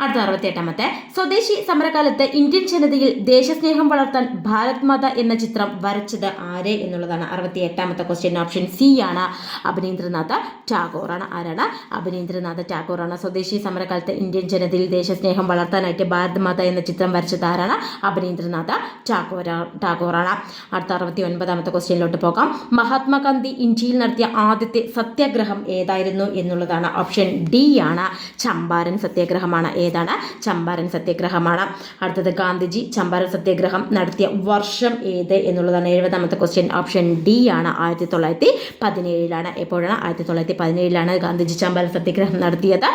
അടുത്ത അറുപത്തിയെട്ടാമത്തെ. സ്വദേശി സമരകാലത്ത് ഇന്ത്യൻ ജനതയിൽ ദേശസ്നേഹം വളർത്താൻ ഭാരത് മാത എന്ന ചിത്രം വരച്ചത് ആരെ എന്നുള്ളതാണ് അറുപത്തി എട്ടാമത്തെ ക്വസ്റ്റ്യൻ ഓപ്ഷൻ സി ആണ് അഭിനീന്ദ്രനാഥ ടാഗോറാണ്. ആരാണ്? അഭിനീന്ദ്രനാഥ ടാഗോറാണ്. സ്വദേശി സമരകാലത്ത് ഇന്ത്യൻ ജനതയിൽ ദേശസ്നേഹം വളർത്താനായിട്ട് ഭാരത് മാത എന്ന ചിത്രം വരച്ചത് ആരാണ്? അഭിനീന്ദ്രനാഥ ടാഗോരാ ടാഗോറാണ്. അടുത്ത അറുപത്തി ഒൻപതാമത്തെ ക്വസ്റ്റ്യനിലോട്ട് പോകാം. മഹാത്മാഗാന്ധി ഇന്ത്യയിൽ നടത്തിയ ആദ്യത്തെ സത്യാഗ്രഹം ഏതായിരുന്നു എന്നുള്ളതാണ് ഓപ്ഷൻ ഡി ആണ്. ചമ്പാരൻ സത്യാഗ്രഹമാണ് ഏതാണ്? ചമ്പാരൻ സത്യാഗ്രഹമാണ്. അടുത്തത് ഗാന്ധിജി. ചമ്പാരൻ സത്യാഗ്രഹം നടത്തിയ വർഷം ഏത് എന്നുള്ളതാണ് എഴുപതാമത്തെ ക്വസ്റ്റ്യൻ ഓപ്ഷൻ ഡി ആണ്. ആയിരത്തി തൊള്ളായിരത്തി പതിനേഴിലാണ് എപ്പോഴാണ്? ആയിരത്തി തൊള്ളായിരത്തി പതിനേഴിലാണ് ഗാന്ധിജി ചമ്പാരൻ സത്യാഗ്രഹം നടത്തിയത്.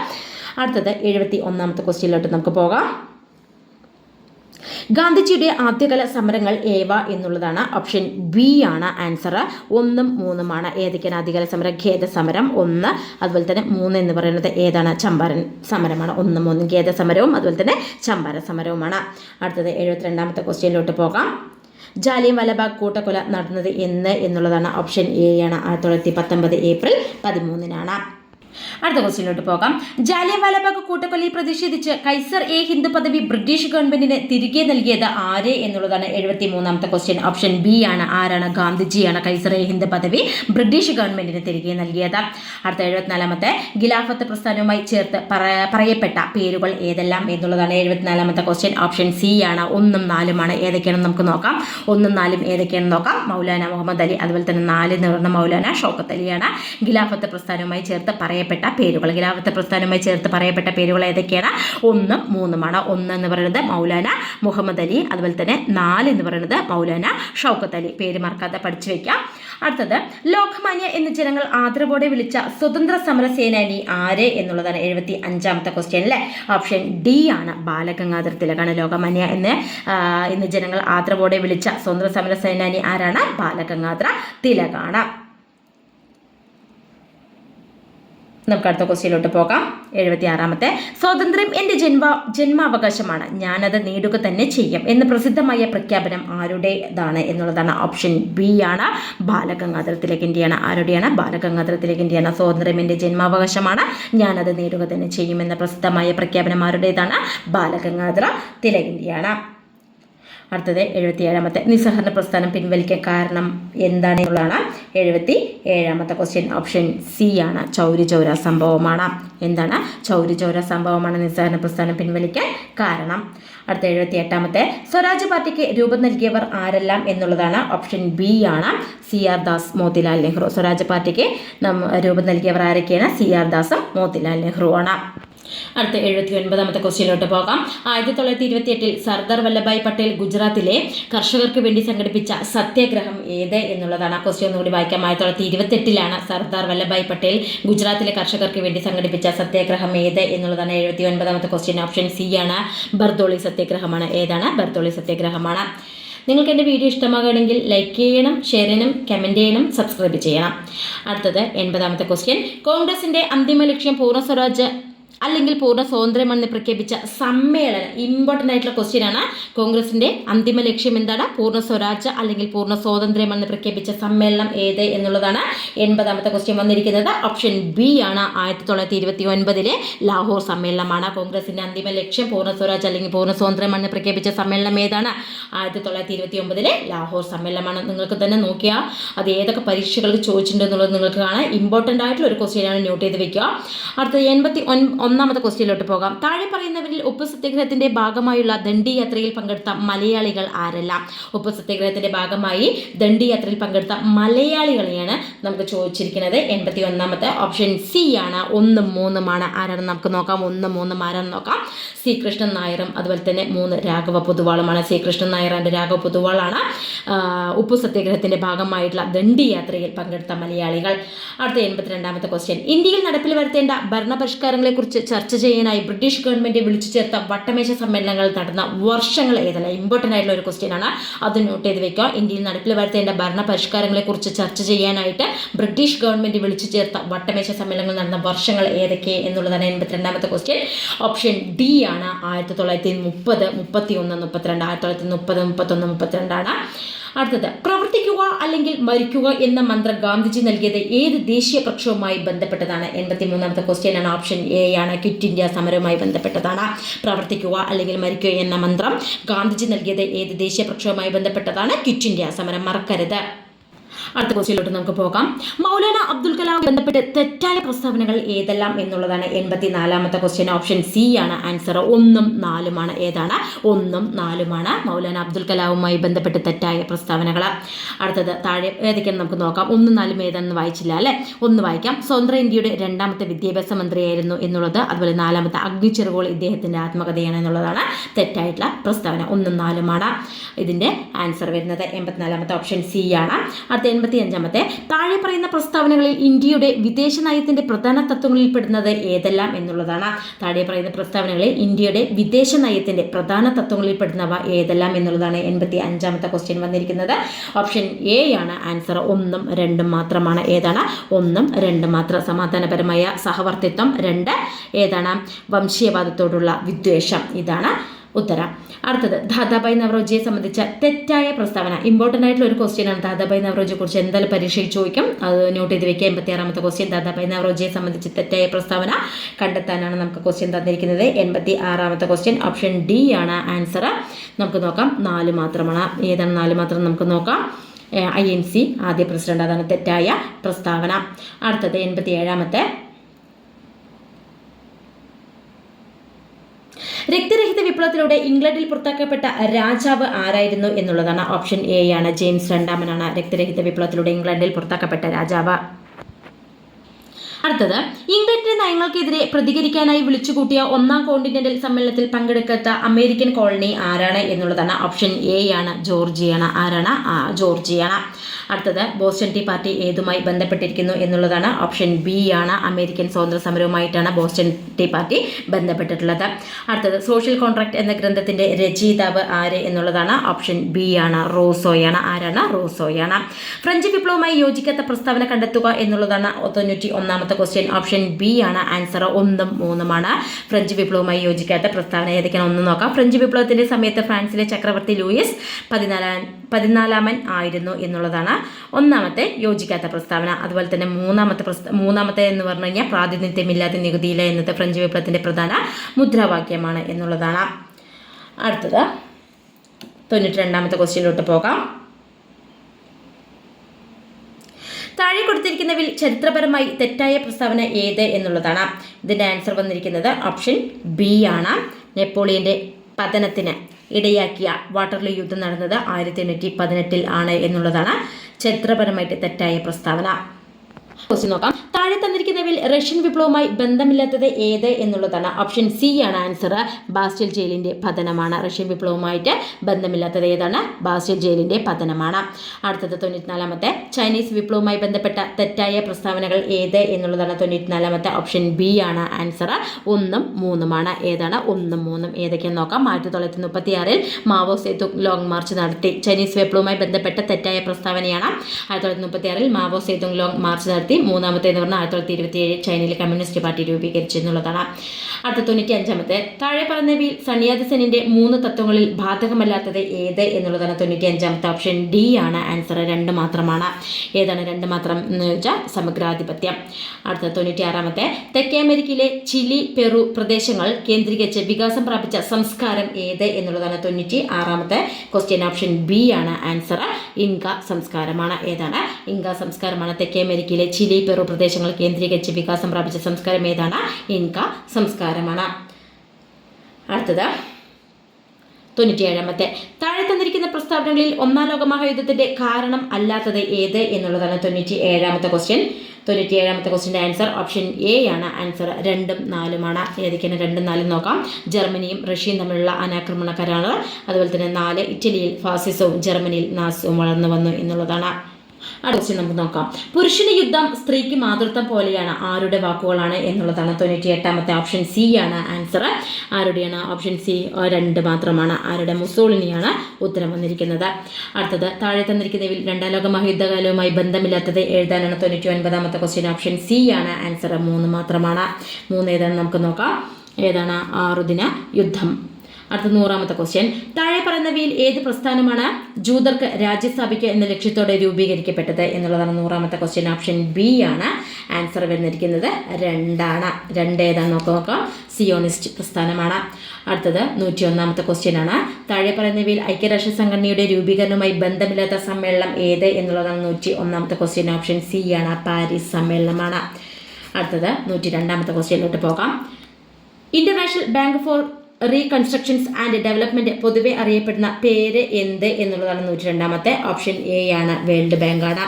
അടുത്തത് എഴുപത്തി ഒന്നാമത്തെ ക്വസ്റ്റ്യനിലോട്ട് നമുക്ക് പോകാം. ഗാന്ധിജിയുടെ ആദ്യകാല സമരങ്ങൾ ഏവ എന്നുള്ളതാണ് ഓപ്ഷൻ ബി ആണ് ആൻസർ. ഒന്നും മൂന്നുമാണ്. ഏതൊക്കെയാണ് ആദ്യകാല സമരം? ഖേദ സമരം ഒന്ന് അതുപോലെ തന്നെ മൂന്ന് എന്ന് പറയുന്നത് ഏതാണ്? ചമ്പാരൻ സമരമാണ്. ഒന്നും മൂന്നും ഖേദ സമരവും അതുപോലെ തന്നെ ചമ്പാരൻ സമരവുമാണ്. അടുത്തത് എഴുപത്തിരണ്ടാമത്തെ ക്വസ്റ്റ്യനിലോട്ട് പോകാം. ജാലിയൻ വലബാഗ് കൂട്ടക്കൊല നടന്നത് എന്ന് എന്നുള്ളതാണ് ഓപ്ഷൻ എ ആണ്. ആയിരത്തി തൊള്ളായിരത്തി പത്തൊമ്പത് ഏപ്രിൽ പതിമൂന്നിനാണ്. അടുത്ത ക്വസ്റ്റ്യനിലോട്ട് പോകാം. ജാലിയൻവാലാബാഗ് കൂട്ടക്കൊലി പ്രതിഷേധിച്ച് കൈസർ എ ഹിന്ദു പദവി ബ്രിട്ടീഷ് ഗവൺമെന്റിന് തിരികെ നൽകിയത് ആര് എന്നുള്ളതാണ് എഴുപത്തി മൂന്നാമത്തെ ക്വസ്റ്റ്യൻ. ഓപ്ഷൻ ബി ആണ് ആരാണ് ഗാന്ധിജിയാണ് കൈസർ എ ഹിന്ദു പദവി ബ്രിട്ടീഷ് ഗവൺമെന്റിന് തിരികെ നൽകിയത്. അടുത്ത എഴുപത്തിനാലാമത്തെ ഗിലാഫത്ത് പ്രസ്ഥാനവുമായി ചേർത്ത് പറയപ്പെട്ട പേരുകൾ ഏതെല്ലാം എന്നുള്ളതാണ് എഴുപത്തിനാലാമത്തെ ക്വസ്റ്റ്യൻ. ഓപ്ഷൻ സി ആണ് ഒന്നും നാലുമാണ് ഏതൊക്കെയാണെന്ന് നമുക്ക് നോക്കാം. ഒന്നും നാലും ഏതൊക്കെയാണെന്ന് നോക്കാം. മൗലാന മുഹമ്മദ് അലി അതുപോലെ തന്നെ നാല് എന്ന് പറഞ്ഞ മൗലാന ഷോക്കത്ത് അലിയാണ് ഗിലാഫത്ത് പ്രസ്ഥാനവുമായി ചേർത്ത് പറയപ്പെട്ട പേരുകൾ. ഗിലാഫത്ത് പ്രസ്ഥാനവുമായി ചേർത്ത് പറയപ്പെട്ട പേരുകൾ ഏതൊക്കെയാണ്? ഒന്നും മൂന്നുമാണ് ഒന്ന് എന്ന് പറയുന്നത് മൗലാന മുഹമ്മദ് അലി അതുപോലെ തന്നെ നാല് എന്ന് പറയുന്നത് മൗലാന ഷൗക്കത്ത് അലി. പേര് മറക്കാതെ പഠിച്ചു വെക്കാം. അടുത്തത് ലോകമാന്യ എന്ന് ജനങ്ങൾ ആദരവോടെ വിളിച്ച സ്വതന്ത്ര സമര സേനാനി ആര് എന്നുള്ളതാണ് എഴുപത്തി അഞ്ചാമത്തെ ക്വസ്റ്റ്യൻ അല്ലേ? ഓപ്ഷൻ ഡി ആണ്. ബാലഗംഗാധര തിലകാണ് ലോകമാന്യ എന്ന് ഇന്ന് ജനങ്ങൾ ആദരവോടെ വിളിച്ച സ്വതന്ത്ര സമര സേനാനി ആരാണ്? ബാലഗംഗാധര തിലകാണ് നമുക്ക് അടുത്ത ക്വസ്റ്റ്യനിലോട്ട് പോകാം. എഴുപത്തി ആറാമത്തെ സ്വാതന്ത്ര്യം എന്റെ ജന്മ ജന്മാവകാശമാണ്. ഞാനത് നേടുക തന്നെ ചെയ്യും. എന്ന് പ്രസിദ്ധമായ പ്രഖ്യാപനം ആരുടേതാണ് എന്നുള്ളതാണ് ഓപ്ഷൻ ബി ആണ്. ബാലഗംഗാധര തിലകിന്റെയാണ് ആരുടെയാണ്? ബാലഗംഗാധര തിലകിന്റെയാണ് സ്വാതന്ത്ര്യം എന്റെ ജന്മാവകാശമാണ്. ഞാനത് നേടുക തന്നെ ചെയ്യും എന്ന പ്രസിദ്ധമായ പ്രഖ്യാപനം ആരുടേതാണ്? ബാലഗംഗാധര തിലകിന്റെയാണ് അടുത്തത് എഴുപത്തി ഏഴാമത്തെ നിസ്സഹകരണ പ്രസ്ഥാനം പിൻവലിക്കാൻ കാരണം എന്താണ് എന്നുള്ളതാണ് എഴുപത്തി ഏഴാമത്തെ ക്വസ്റ്റ്യൻ ഓപ്ഷൻ സി ആണ്. ചൗരി ചൗര സംഭവമാണ്. എന്താണ്? ചൗരി ചൗര സംഭവമാണ് നിസ്സഹകരണ പ്രസ്ഥാനം പിൻവലിക്കാൻ കാരണം. അടുത്ത എഴുപത്തി എട്ടാമത്തെ സ്വരാജ് പാർട്ടിക്ക് രൂപം നൽകിയവർ ആരെല്ലാം എന്നുള്ളതാണ് ഓപ്ഷൻ ബി ആണ്. C R Das Motilal Nehru. Swaraj പാർട്ടിക്ക് രൂപം നൽകിയവർ ആരൊക്കെയാണ്? സി ആർ ദാസും മോത്തിലാൽ നെഹ്റു ആണ് അടുത്ത എഴുപത്തി ഒൻപതാമത്തെ ക്വസ്റ്റ്യനിലോട്ട് പോകാം. ആയിരത്തി തൊള്ളായിരത്തി ഇരുപത്തി എട്ടിൽ സർദാർ വല്ലഭായ് പട്ടേൽ ഗുജറാത്തിലെ കർഷകർക്ക് വേണ്ടി സംഘടിപ്പിച്ച സത്യാഗ്രഹം ഏത് എന്നുള്ളതാണ് ആ ക്വസ്റ്റ്യൻ ഒന്നുകൂടി വായിക്കാം. ആയിരത്തി തൊള്ളായിരത്തി ഇരുപത്തി എട്ടിലാണ് സർദാർ വല്ലഭായ് പട്ടേൽ ഗുജറാത്തിലെ കർഷകർക്ക് വേണ്ടി സംഘടിപ്പിച്ച സത്യാഗ്രഹം ഏത് എന്നുള്ളതാണ് എഴുപത്തി ഒൻപതാമത്തെ ക്വസ്റ്റ്യൻ. ഓപ്ഷൻ സി ആണ് ബർദോളി സത്യാഗ്രഹമാണ്. ഏതാണ്? ബർദോളി സത്യാഗ്രഹമാണ്. നിങ്ങൾക്ക് എന്റെ വീഡിയോ ഇഷ്ടമാകുകയാണെങ്കിൽ ലൈക്ക് ചെയ്യണം ഷെയർ ചെയ്യണം കമന്റ് ചെയ്യണം സബ്സ്ക്രൈബ് ചെയ്യണം. അടുത്തത് എൺപതാമത്തെ ക്വസ്റ്റ്യൻ. കോൺഗ്രസിന്റെ അന്തിമ ലക്ഷ്യം പൂർണ സ്വരാജ് അല്ലെങ്കിൽ പൂർണ സ്വാതന്ത്ര്യമെന്ന് പ്രഖ്യാപിച്ച സമ്മേളനം ഇമ്പോർട്ടന്റ് ആയിട്ടുള്ള ക്വസ്റ്റ്യൻ ആണ്. കോൺഗ്രസിന്റെ അന്തിമ ലക്ഷ്യം എന്താണ്? പൂർണ സ്വരാജ് അല്ലെങ്കിൽ പൂർണ സ്വാതന്ത്ര്യമെന്ന് പ്രഖ്യാപിച്ച സമ്മേളനം ഏത് എന്നുള്ളതാണ് എൺപതാമത്തെ ക്വസ്റ്റ്യൻ വന്നിരിക്കുന്നത്. ഓപ്ഷൻ ബി ആണ് ആയിരത്തി തൊള്ളായിരത്തി ഇരുപത്തി ഒൻപതിലെ ലാഹോർ സമ്മേളനമാണ്. കോൺഗ്രസിന്റെ അന്തിമ ലക്ഷ്യം പൂർണ സ്വരാജ് അല്ലെങ്കിൽ പൂർണ സ്വാതന്ത്ര്യമെന്ന് പ്രഖ്യാപിച്ച സമ്മേളനം ഏതാണ്? ആയിരത്തി തൊള്ളായിരത്തി ഇരുപത്തി ഒമ്പതിലെ ലാഹോർ സമ്മേളനമാണ്. നിങ്ങൾക്ക് തന്നെ നോക്കിയാൽ അത് ഏതൊക്കെ പരീക്ഷകൾക്ക് ചോദിച്ചിട്ടുണ്ടെന്നുള്ളത് നിങ്ങൾക്ക് കാണാം. ഇമ്പോർട്ടന്റ് ആയിട്ടുള്ള ഒരു ക്വസ്റ്റ്യനാണ് നോട്ട് ചെയ്ത് വെക്കുക. അടുത്തത് എൺപത്തി ഒന്നാമത്തെ ക്വസ്റ്റ്യനിലോട്ട് പോകാം. താഴെ പറയുന്നവരിൽ ഉപ്പ് സത്യാഗ്രഹത്തിന്റെ ഭാഗമായുള്ള ദണ്ഡി യാത്രയിൽ പങ്കെടുത്ത മലയാളികൾ ആരെല്ലാം? ഉപ്പ് സത്യാഗ്രഹത്തിന്റെ ഭാഗമായി ദണ്ഡി യാത്രയിൽ പങ്കെടുത്ത മലയാളികളെയാണ് നമുക്ക് ചോദിച്ചിരിക്കുന്നത്. എൺപത്തി ഒന്നാമത്തെ ഓപ്ഷൻ സി ആണ്. ഒന്നും മൂന്നുമാണ് ആരാണ് നമുക്ക് നോക്കാം. ഒന്നും മൂന്നും ആരാണെന്ന് നോക്കാം. സി കൃഷ്ണൻ നായരും അതുപോലെ തന്നെ മൂന്ന് രാഘവ പൊതുവാളുമാണ്. സി കൃഷ്ണൻ നായർ ആൻഡ് രാഘവ പൊതുവാളാണ് ഉപ്പു സത്യാഗ്രഹത്തിന്റെ ഭാഗമായിട്ടുള്ള ദണ്ഡി യാത്രയിൽ പങ്കെടുത്ത മലയാളികൾ. അടുത്ത എൺപത്തിരണ്ടാമത്തെ ക്വസ്റ്റ്യൻ. ഇന്ത്യയിൽ നടപ്പിൽ വരുത്തേണ്ട ഭരണപരിഷ്കാരങ്ങളെക്കുറിച്ച് ചർച്ച ചെയ്യാനായി ബ്രിട്ടീഷ് ഗവൺമെന്റ് വിളിച്ചു ചേർത്ത വട്ടമേശ സമ്മേളനങ്ങൾ നടന്ന വർഷങ്ങൾ ഏതല്ല ഇമ്പോർട്ടന്റ് ആയിട്ടുള്ള ഒരു ക്വസ്റ്റ്യൻ ആണ്. അത് നോട്ട് ചെയ്ത് വെക്കുക. ഇന്ത്യയിൽ നടപ്പിൽ വരുത്തേണ്ട ഭരണ പരിഷ്കാരങ്ങളെക്കുറിച്ച് ചർച്ച ചെയ്യാനായിട്ട് ബ്രിട്ടീഷ് ഗവൺമെന്റ് വിളിച്ചു ചേർത്ത വട്ടമേശ സമ്മേളനങ്ങൾ നടന്ന വർഷങ്ങൾ ഏതൊക്കെ എന്നുള്ളതാണ് എൺപത്തിരണ്ടാമത്തെ ക്വസ്റ്റ്യൻ ഓപ്ഷൻ ഡി ആണ് ആയിരത്തി തൊള്ളായിരത്തി മുപ്പത് മുപ്പത്തി ഒന്ന് മുപ്പത്തിരണ്ട് ആയിരത്തി തൊള്ളായിരത്തി മുപ്പത് മുപ്പത്തൊന്ന് മുപ്പത്തിരണ്ടാണ്. അടുത്തത് പ്രവർത്തിക്കുക അല്ലെങ്കിൽ മരിക്കുക എന്ന മന്ത്രം ഗാന്ധിജി നൽകിയത് ഏത് ദേശീയ പ്രക്ഷോഭവുമായി ബന്ധപ്പെട്ടതാണ്? എൺപത്തി മൂന്നാമത്തെ ക്വസ്റ്റ്യൻ ആണ്. ഓപ്ഷൻ എ ആണ്. ക്വിറ്റ് ഇന്ത്യ സമരവുമായി ബന്ധപ്പെട്ടതാണ്. പ്രവർത്തിക്കുക അല്ലെങ്കിൽ മരിക്കുക എന്ന മന്ത്രം ഗാന്ധിജി നൽകിയത് ഏത് ദേശീയ പ്രക്ഷോഭവുമായി ബന്ധപ്പെട്ടതാണ്? ക്വിറ്റ് ഇന്ത്യ സമരം. മറക്കരുത്. അടുത്ത ക്വസ്റ്റ്യനിലോട്ട് നമുക്ക് പോകാം. മൗലാന അബ്ദുൽ കലാം ബന്ധപ്പെട്ട് തെറ്റായ പ്രസ്താവനകൾ ഏതെല്ലാം എന്നുള്ളതാണ് എൺപത്തി നാലാമത്തെ ക്വസ്റ്റ്യൻ. ഓപ്ഷൻ സി ആണ്. ആൻസർ ഒന്നും നാലുമാണ്. ഏതാണ്? ഒന്നും നാലുമാണ്. മൗലാന അബ്ദുൽ കലാമുമായി ബന്ധപ്പെട്ട് തെറ്റായ പ്രസ്താവനകൾ അടുത്തത് താഴെ ഏതൊക്കെയാണ് നമുക്ക് നോക്കാം. ഒന്നും നാലും ഏതാണെന്ന് വായിച്ചില്ല അല്ലേ? ഒന്ന് വായിക്കാം. സ്വതന്ത്ര ഇന്ത്യയുടെ രണ്ടാമത്തെ വിദ്യാഭ്യാസ മന്ത്രിയായിരുന്നു എന്നുള്ളത് അതുപോലെ നാലാമത്തെ അഗ്നിച്ചെറുകോൾ ഇദ്ദേഹത്തിന്റെ ആത്മകഥയാണ് എന്നുള്ളതാണ് തെറ്റായിട്ടുള്ള പ്രസ്താവന. ഒന്നും നാലുമാണ് ഇതിന്റെ ആൻസർ വരുന്നത്. എൺപത്തിനാലാമത്തെ ഓപ്ഷൻ സി ആണ്. അടുത്ത എൺപത്തി അഞ്ചാമത്തെ. താഴെ പറയുന്ന പ്രസ്താവനകളിൽ ഇന്ത്യയുടെ വിദേശ നയത്തിന്റെ പ്രധാന തത്വങ്ങളിൽ പെടുന്നത് ഏതെല്ലാം എന്നുള്ളതാണ്. താഴെ പറയുന്ന പ്രസ്താവനകളിൽ ഇന്ത്യയുടെ വിദേശ നയത്തിന്റെ പ്രധാന തത്വങ്ങളിൽ പെടുന്നവ ഏതെല്ലാം എന്നുള്ളതാണ് എൺപത്തി അഞ്ചാമത്തെ ക്വസ്റ്റ്യൻ വന്നിരിക്കുന്നത്. ഓപ്ഷൻ എ ആണ് ആൻസർ ഒന്നും രണ്ടും മാത്രമാണ്. ഏതാണ്? ഒന്നും രണ്ടും മാത്രം. സമാധാനപരമായ സഹവർത്തിത്വം രണ്ട്. ഏതാണ്? വംശീയവാദത്തോടുള്ള വിദ്വേഷം. ഇതാണ് ഉത്തരം. അടുത്തത് ദാദാബായ് നവറോജിയെ സംബന്ധിച്ച തെറ്റായ പ്രസ്താവന. ഇമ്പോർട്ടന്റ് ആയിട്ടുള്ള ഒരു ക്വസ്റ്റ്യൻ ആണ്. ദാദാബായ് നവറോജിയെ കുറിച്ച് എന്തായാലും പരീക്ഷയിൽ ചോദിക്കും. അത് നോട്ട് ചെയ്ത് വെക്കുക. എൺപത്തി ആറാമത്തെ ക്വസ്റ്റ്യൻ ദാദാബായ് നവറോജിയെ സംബന്ധിച്ച് തെറ്റായ പ്രസ്താവന കണ്ടെത്താനാണ് നമുക്ക് ക്വസ്റ്റ്യൻ തന്നിരിക്കുന്നത്. എൺപത്തി ആറാമത്തെ ക്വസ്റ്റ്യൻ ഓപ്ഷൻ ഡി ആണ് ആൻസർ നമുക്ക് നോക്കാം. നാല് മാത്രമാണ്. ഏതാണ് നാല് മാത്രം? നമുക്ക് നോക്കാം. ഐ എൻ സി ആദ്യ പ്രസിഡന്റ് അതാണ് തെറ്റായ പ്രസ്താവന. അടുത്തത് എൺപത്തി ഏഴാമത്തെ രക്തരഹിത വിപ്ലവത്തിലൂടെ ഇംഗ്ലണ്ടിൽ പുറത്താക്കപ്പെട്ട രാജാവ് ആരായിരുന്നു എന്നുള്ളതാണ് ഓപ്ഷൻ എ ആണ്. ജെയിംസ് രണ്ടാമനാണ് രക്തരഹിത വിപ്ലവത്തിലൂടെ ഇംഗ്ലണ്ടിൽ പുറത്താക്കപ്പെട്ട രാജാവ്. അടുത്തത് ഇംഗ്ലണ്ടിന്റെ നയങ്ങൾക്കെതിരെ പ്രതികരിക്കാനായി വിളിച്ചുകൂട്ടിയ ഒന്നാം കോണ്ടിനെന്റൽ സമ്മേളനത്തിൽ പങ്കെടുക്കാത്ത അമേരിക്കൻ കോളനി ആരാണ് എന്നുള്ളതാണ് ഓപ്ഷൻ എ ആണ്. ജോർജിയാണ് ആരാണ്? ജോർജിയാണ് അടുത്തത് ബോസ്റ്റൺ ടീ പാർട്ടി ഏതുമായി ബന്ധപ്പെട്ടിരിക്കുന്നു എന്നുള്ളതാണ് ഓപ്ഷൻ ബി ആണ്. അമേരിക്കൻ സ്വാതന്ത്ര്യ സമരവുമായിട്ടാണ് ബോസ്റ്റൺ ടീ പാർട്ടി ബന്ധപ്പെട്ടിട്ടുള്ളത്. അടുത്തത് സോഷ്യൽ കോൺട്രാക്ട് എന്ന ഗ്രന്ഥത്തിന്റെ രചയിതാവ് ആര് എന്നുള്ളതാണ് ഓപ്ഷൻ ബി ആണ്. റോസോയാണ്. ആരാണ്? റോസോയാണ്. ഫ്രഞ്ച് വിപ്ലവമായി യോജിക്കാത്ത പ്രസ്താവന കണ്ടെത്തുക എന്നുള്ളതാണ് തൊണ്ണൂറ്റി ഒന്നാമത്തെ ക്വസ്റ്റ്യൻ. ഓപ്ഷൻ ബി ആണ്. ആൻസർ ഒന്നും മൂന്നുമാണ്. ഫ്രഞ്ച് വിപ്ലവമായി യോജിക്കാത്ത പ്രസ്താവന ഏതൊക്കെയാണ് ഒന്ന് നോക്കാം. ഫ്രഞ്ച് വിപ്ലവത്തിന്റെ സമയത്ത് ഫ്രാൻസിലെ ചക്രവർത്തി ലൂയിസ് പതിനാലാം പതിനാലാമൻ ആയിരുന്നു എന്നുള്ളതാണ് ഒന്നാമത്തെ യോജിക്കാത്ത പ്രസ്താവന. അതുപോലെ തന്നെ മൂന്നാമത്തെ മൂന്നാമത്തെ എന്ന് പറഞ്ഞു കഴിഞ്ഞാൽ പ്രാതിനിധ്യമില്ലാത്ത നികുതിയില്ല എന്നത് ഫ്രഞ്ച് വിപ്ലവത്തിന്റെ പ്രധാന മുദ്രാവാക്യമാണ് എന്നുള്ളതാണ്. അടുത്തത് തൊണ്ണൂറ്റി രണ്ടാമത്തെ ക്വസ്റ്റ്യനിലോട്ട് പോകാം. താഴെ കൊടുത്തിരിക്കുന്നവിൽ ചരിത്രപരമായി തെറ്റായ പ്രസ്താവന ഏത് എന്നുള്ളതാണ്. ഇതിന്റെ ആൻസർ വന്നിരിക്കുന്നത് ഓപ്ഷൻ ബി ആണ്. നെപ്പോളിയന്റെ പതനത്തിന് ഇടയാക്കിയ വാട്ടർലൂ യുദ്ധം നടന്നത് ആയിരത്തി എണ്ണൂറ്റി പതിനെട്ടിൽ ആണ് എന്നുള്ളതാണ് ചരിത്രപരമായിട്ട് തെറ്റായ പ്രസ്താവന. ക്വസ്റ്റ്യൻ നോക്കാം. താഴെ തന്നിരിക്കുന്നവയിൽ റഷ്യൻ വിപ്ലവവുമായി ബന്ധമില്ലാത്തത് ഏത് എന്നുള്ളതാണ്. ഓപ്ഷൻ സി ആണ് ആൻസർ ബാസ്റ്റൽ ജയിലിന്റെ പതനമാണ്. റഷ്യൻ വിപ്ലവവുമായിട്ട് ബന്ധമില്ലാത്തത് ഏതാണ്? ബാസ്റ്റൽ ജയിലിന്റെ പതനമാണ്. അടുത്തത് തൊണ്ണൂറ്റിനാലാമത്തെ. ചൈനീസ് വിപ്ലവവുമായി ബന്ധപ്പെട്ട തെറ്റായ പ്രസ്താവനകൾ ഏത് എന്നുള്ളതാണ് തൊണ്ണൂറ്റിനാലാമത്തെ. ഓപ്ഷൻ ബി ആണ് ആൻസർ ഒന്നും മൂന്നുമാണ്. ഏതാണ്? ഒന്നും മൂന്നും. ഏതൊക്കെയെന്ന് നോക്കാം. ആയിരത്തി തൊള്ളായിരത്തി മുപ്പത്തി ആറിൽ മാവോ സേതു ലോങ് മാർച്ച് നടത്തി. ചൈനീസ് വിപ്ലവവുമായി ബന്ധപ്പെട്ട തെറ്റായ പ്രസ്താവനയാണ് ആയിരത്തി തൊള്ളായിരത്തി മുപ്പത്തി ആറിൽ മാവോ സേതു ലോങ് മാർച്ച് നടത്തി. മൂന്നാമത്തെ എന്ന് പറഞ്ഞാൽ ആയിരത്തി തൊള്ളായിരത്തി ഇരുപത്തി ഏഴ് ചൈനയിലെ കമ്മ്യൂണിസ്റ്റ് പാർട്ടി രൂപീകരിച്ചു എന്നുള്ളതാണ്. അടുത്ത തൊണ്ണൂറ്റി അഞ്ചാമത്തെ താഴെ പറഞ്ഞവയിൽ സണ്യാദ് സെനിന്റെ മൂന്ന് തത്വങ്ങളിൽ ബാധകമല്ലാത്തത് ഏത് എന്നുള്ളതാണ് തൊണ്ണൂറ്റി അഞ്ചാമത്തെ ഓപ്ഷൻ ഡി ആണ്. ആൻസർ രണ്ട് മാത്രമാണ്. ഏതാണ് രണ്ട് മാത്രം എന്ന് വെച്ചാൽ സമഗ്രാധിപത്യം. അടുത്ത തൊണ്ണൂറ്റി ആറാമത്തെ തെക്കേ അമേരിക്കയിലെ ചിലി പെറു പ്രദേശങ്ങൾ കേന്ദ്രീകരിച്ച് വികാസം പ്രാപിച്ച സംസ്കാരം ഏത് എന്നുള്ളതാണ് തൊണ്ണൂറ്റി ആറാമത്തെ ക്വസ്റ്റ്യൻ ഓപ്ഷൻ ബി ആണ്. ആൻസർ ഇൻക സംസ്കാരമാണ്. ഏതാണ്? ഇൻക സംസ്കാരമാണ്. തെക്കേ അമേരിക്കയിലെ ചിലി പെറു പ്രദേശങ്ങൾ കേന്ദ്രീകരിച്ച് വികാസം പ്രാപിച്ച സംസ്കാരം ഏതാണ്? ഇൻക സംസ്കാരമാണ്. അടുത്തത്. തൊണ്ണൂറ്റിയേഴാമത്തെ. താഴെ തന്നിരിക്കുന്ന പ്രസ്താവനകളിൽ ഒന്നാം ലോക മഹായുദ്ധത്തിന്റെ കാരണം അല്ലാത്തത് ഏത് എന്നുള്ളതാണ് തൊണ്ണൂറ്റി ഏഴാമത്തെ ക്വസ്റ്റ്യൻ തൊണ്ണൂറ്റി ഏഴാമത്തെ ക്വസ്റ്റിന്റെ ആൻസർ ഓപ്ഷൻ എ ആണ്. ആൻസർ രണ്ടും നാലുമാണ്. ഏതൊക്കെയാണ് രണ്ടും നാലും നോക്കാം. ജർമ്മനിയും റഷ്യയും തമ്മിലുള്ള അനാക്രമണ കരാറ് അതുപോലെ തന്നെ നാല് ഇറ്റലിയിൽ ഫാസിസവും ജർമ്മനിയിൽ നാസും വളർന്നു വന്നു എന്നുള്ളതാണ്. അടുത്ത നമുക്ക് നോക്കാം. പുരുഷന് യുദ്ധം സ്ത്രീക്ക് മാതൃത്വം പോലെയാണ്. ആരുടെ വാക്കുകളാണ് എന്നുള്ളതാണ് തൊണ്ണൂറ്റി എട്ടാമത്തെ ഓപ്ഷൻ സി ആണ് ആൻസർ ആരുടെയാണ് ഓപ്ഷൻ സി? രണ്ട് മാത്രമാണ്. ആരുടെ മുസോളിനിയാണ് ഉത്തരം വന്നിരിക്കുന്നത്. അടുത്തത് താഴെ തന്നിരിക്കുന്നതിൽ രണ്ടാം ലോക മഹായുദ്ധകാലവുമായി ബന്ധമില്ലാത്തത് എഴുതാനാണ് തൊണ്ണൂറ്റി ഒൻപതാമത്തെ ക്വസ്റ്റ്യൻ ഓപ്ഷൻ സി ആണ്. ആൻസർ മൂന്ന് മാത്രമാണ്. മൂന്ന് ഏതാണ്? നമുക്ക് നോക്കാം. ഏതാണ്? ആറുദിന യുദ്ധം. അടുത്ത നൂറാമത്തെ ക്വസ്റ്റ്യൻ താഴെ പറയുന്നവയിൽ ഏത് പ്രസ്ഥാനമാണ് ജൂതർക്ക് രാജ്യം സ്ഥാപിക്കുക എന്ന ലക്ഷ്യത്തോടെ രൂപീകരിക്കപ്പെട്ടത് എന്നുള്ളതാണ് നൂറാമത്തെ ക്വസ്റ്റ്യൻ ഓപ്ഷൻ ബി ആണ്. ആൻസർ വരുന്നിരിക്കുന്നത് രണ്ടാണ്. രണ്ട് ഏതാണെന്ന് നോക്കാം നോക്കാം. സിയോണിസ്റ്റ് പ്രസ്ഥാനമാണ്. അടുത്തത് നൂറ്റി ഒന്നാമത്തെ ക്വസ്റ്റ്യൻ ആണ്. താഴെ പറയുന്നവയിൽ ഐക്യരാഷ്ട്ര സംഘടനയുടെ രൂപീകരണവുമായി ബന്ധമില്ലാത്ത സമ്മേളനം ഏത് എന്നുള്ളതാണ് നൂറ്റി ഒന്നാമത്തെ ക്വസ്റ്റ്യൻ ഓപ്ഷൻ സി ആണ്. പാരീസ് സമ്മേളനമാണ്. അടുത്തത് നൂറ്റി രണ്ടാമത്തെ ക്വസ്റ്റ്യനിലോട്ട് പോകാം. International bank for reconstructions and development പൊതുവെ അറിയപ്പെടുന്ന പേര് എന്ത് എന്നുള്ളതാണ് നൂറ്റി രണ്ടാമത്തെ ഓപ്ഷൻ എ ആണ് വേൾഡ് ബാങ്കാണ്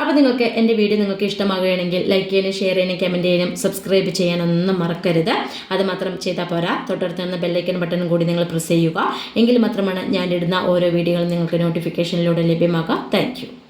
അപ്പോൾ നിങ്ങൾക്ക് എന്റെ വീഡിയോ നിങ്ങൾക്ക് ഇഷ്ടമാകുകയാണെങ്കിൽ ലൈക്ക് ചെയ്യാനും ഷെയർ ചെയ്യാനും കമന്റ് ചെയ്യാനും സബ്സ്ക്രൈബ് ചെയ്യാനൊന്നും മറക്കരുത്. അത് മാത്രം ചെയ്താൽ പോരാ. തൊട്ടടുത്ത് ബെല്ലൈക്കൻ ബട്ടൺ കൂടി നിങ്ങൾ പ്രസ് ചെയ്യുക. എങ്കിൽ മാത്രമാണ് ഞാൻ ഇടുന്ന ഓരോ വീഡിയോകളും നിങ്ങൾക്ക് നോട്ടിഫിക്കേഷനിലൂടെ ലഭ്യമാക്കുക താങ്ക്